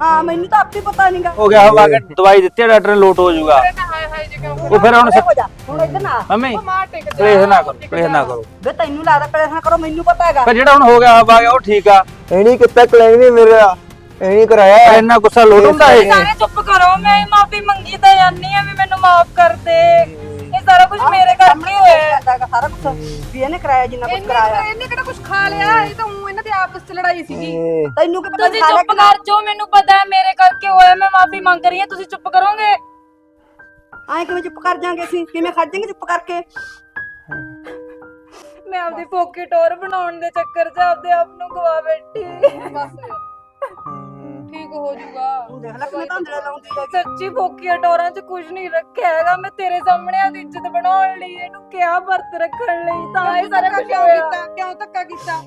Speaker 2: ਹਾਂ ਮੈਨੂੰ ਤਾਂ ਆਪੇ ਪਤਾ ਨਹੀਂਗਾ
Speaker 1: ਹੋ ਗਿਆ ਹਵਾ ਕੇ ਦਵਾਈ ਦਿੱਤੀ ਆ ਡਾਕਟਰ ਨੇ ਲੋਟ ਹੋ ਜਾਊਗਾ।
Speaker 4: ਨਾ ਹਾਏ ਹਾਏ ਜੇ ਕਿਉਂ
Speaker 1: ਉਹ ਫਿਰ ਹੁਣ
Speaker 2: ਹੋ ਜਾ ਹੁਣ ਇੱਧਰ ਨਾ ਆ।
Speaker 1: ਮੰਮੀ
Speaker 4: ਉਹ ਮਾਂ ਟਿਕ ਜਾ
Speaker 1: ਪਲੇਸ ਨਾ ਕਰੋ ਪਲੇਸ ਨਾ ਕਰੋ।
Speaker 2: ਵੇ ਤੈਨੂੰ ਲੱਗਦਾ ਕਲੇਸ਼ ਨਾ ਕਰੋ ਮੈਨੂੰ ਪਤਾ ਹੈਗਾ।
Speaker 1: ਪਰ ਜਿਹੜਾ ਹੁਣ ਹੋ ਗਿਆ ਹਵਾ ਗਿਆ ਉਹ ਠੀਕ ਆ।
Speaker 5: ਇਹ ਨਹੀਂ ਕੀਤਾ ਕਲੈਨ ਵੀ ਮੇਰਾ? ਇਹ ਨਹੀਂ ਕਰਾਇਆ।
Speaker 1: ਇੰਨਾ ਗੁੱਸਾ ਲੋਟ ਹੁੰਦਾ ਇਹ।
Speaker 3: ਸਾਰੇ ਚੁੱਪ ਕਰੋ ਮੈਂ ਮਾਫੀ ਮੰਗੀ ਤਾਂ ਜਾਨੀ ਆ ਵੀ ਮੈਨੂੰ ਮਾਫ ਕਰ ਦੇ। ਸਾਰਾ ਕੁਝ ਮੇਰੇ ਕਰਕੇ ਹੋਇਆ ਹੈ।
Speaker 2: ਕਰਦਾ ਹੈਗਾ ਸਾਰਾ ਕੁਝ ਵੀ ਇਹਨੇ ਕਰਾਇਆ ਜਿੰਨਾ ਕੁਝ ਕਰਾਇਆ।
Speaker 4: ਇਹਨੇ ਕਿਹੜਾ ਕੁਝ ਖਾ ਲਿਆ? ਇਹ ਤਾਂ ਊਂ ਇਹਨਾਂ ਦੀ ਆਪਸ ਚ ਲੜਾਈ ਸੀਗੀ।
Speaker 2: ਤੈਨੂੰ ਕੀ ਪਤਾ
Speaker 3: ਤੁਸੀਂ
Speaker 2: ਖਾ ਲਿਆ
Speaker 3: ਚੁੱਪ? ਕਰ ਜੋ ਮੈਨੂੰ ਪਤਾ ਹੈ ਮੇਰੇ ਕਰਕੇ ਹੋਇਆ ਮੈਂ ਮਾਫੀ ਮੰਗ ਰਹੀ ਹਾਂ ਤੁਸੀਂ ਚੁੱਪ ਕਰੋਗੇ?
Speaker 2: ਐਂ ਕਿਵੇਂ ਚੁੱਪ ਕਰ ਜਾਾਂਗੇ ਅਸੀਂ? ਕਿਵੇਂ ਖੜ ਜਾਾਂਗੇ ਚੁੱਪ ਕਰਕੇ?
Speaker 3: ਮੈਂ ਆਪਦੀ ਪੋਕੀ ਟੋਰ ਬਣਾਉਣ ਦੇ ਚੱਕਰ 'ਚ ਆਪਦੇ ਆਪ ਨੂੰ ਗਵਾ ਬੈਠੀ।
Speaker 4: ਬਸ। ਠੀਕ ਹੋ ਜਾਊਗਾ
Speaker 2: ਤੂੰ ਦੇਖ ਲੈ ਕਿਵੇਂ ਧਾਂਦਲੇ ਲਾਉਂਦੀ ਹੈ
Speaker 3: ਸੱਚੀ ਪੋਕੀਆਂ ਟੋਰਾਂ 'ਚ ਕੁਝ ਨਹੀਂ ਰੱਖਿਆ ਹੈਗਾ। ਮੈਂ ਤੇਰੇ ਸਾਹਮਣੇ ਆਦੀ ਇੱਜ਼ਤ ਬਣਾਉਣ ਲਈ ਇਹਨੂੰ ਕਿਹਾ ਵਰਤ ਰੱਖਣ ਲਈ? ਤਾਂ ਇਹ ਸਾਰਾ ਕੁਝ
Speaker 4: ਕਿਉਂ
Speaker 3: ਹੋਇਆ।
Speaker 4: ਕੀਤਾ? ਕਿਉਂ ਧੱਕਾ ਕੀਤਾ?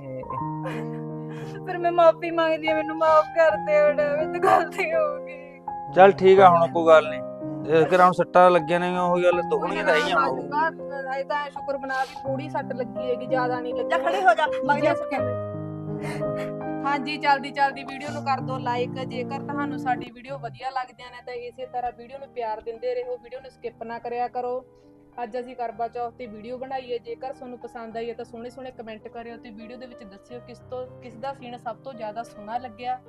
Speaker 3: ਫਿਰ ਮੈਂ ਮਾਫੀ ਮੰਗਦੀ ਹਾਂ ਮੈਨੂੰ ਮਾਫ ਕਰ ਦੇ ਹੁਣ ਮੇਰੇ ਤੋਂ ਗਲਤੀ ਹੋ ਗਈ।
Speaker 1: ਚੱਲ ਠੀਕ ਆ ਹੁਣ ਕੋਈ ਗੱਲ ਨਹੀਂ। ਇਹ ਕਿਹੜਾ ਹੁਣ ਸੱਟਾਂ ਲੱਗੀਆਂ ਨੇ ਉਹੀ ਗੱਲ ਦੁਗਣੀਆਂ ਤਾਂ ਆਈਆਂ ਹੁਣ
Speaker 4: ਇਹ ਤਾਂ ਸ਼ੁਕਰ ਬਣਾ ਵੀ ਥੋੜੀ ਸੱਟ ਲੱਗੀ ਹੈਗੀ ਜ਼ਿਆਦਾ ਨਹੀਂ
Speaker 2: ਜਾ
Speaker 4: ਲੱਗੀ।
Speaker 2: ਖੜੇ ਹੋ ਜਾ ਮਗ ਜਾ ਸਕੇ।
Speaker 4: ਹਾਂਜੀ ਜਲਦੀ ਜਲਦੀ ਵੀਡੀਓ ਨੂੰ ਕਰ ਦਿਓ ਲਾਈਕ ਜੇਕਰ ਤੁਹਾਨੂੰ ਸਾਡੀ ਵੀਡੀਓ ਵਧੀਆ ਲੱਗਦੀਆਂ ਨੇ ਤਾਂ ਇਸੇ ਤਰ੍ਹਾਂ ਵੀਡੀਓ ਨੂੰ ਪਿਆਰ ਦਿੰਦੇ ਰਹੋ ਵੀਡੀਓ ਨੂੰ ਸਕਿਪ ਨਾ ਕਰਿਆ ਕਰੋ। ਅੱਜ ਅਸੀਂ ਕਰਵਾ ਚੌਥ ਤੇ ਵੀਡੀਓ ਬਣਾਈ ਹੈ, ਜੇਕਰ ਤੁਹਾਨੂੰ ਪਸੰਦ ਆਈ ਹੈ ਤਾਂ ਸੋਹਣੇ ਸੋਹਣੇ ਕਮੈਂਟ ਕਰਿਓ ਤੇ ਵੀਡੀਓ ਦੇ ਵਿੱਚ ਦੱਸਿਓ ਕਿਸ ਤੋਂ, ਕਿਸ ਦਾ ਸੀਨ ਸਭ ਤੋਂ ਜ਼ਿਆਦਾ ਸੋਹਣਾ ਲੱਗਿਆ।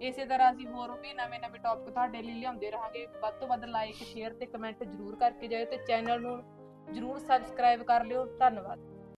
Speaker 4: ਇਸੇ ਤਰ੍ਹਾਂ ਅਸੀਂ ਹੋਰ ਵੀ ਨਵੇਂ ਨਵੇਂ ਟੌਪਿਕ ਤੁਹਾਡੇ ਲਈ ਲਿਆਉਂਦੇ ਰਹਾਂਗੇ। ਵੱਧ ਤੋਂ ਵੱਧ ਲਾਈਕ ਸ਼ੇਅਰ ਤੇ ਕਮੈਂਟ ਜ਼ਰੂਰ ਕਰਕੇ ਜਾਇਓ ਤੇ ਚੈਨਲ ਨੂੰ ਜ਼ਰੂਰ ਸਬਸਕ੍ਰਾਈਬ ਕਰ ਲਿਓ। ਧੰਨਵਾਦ।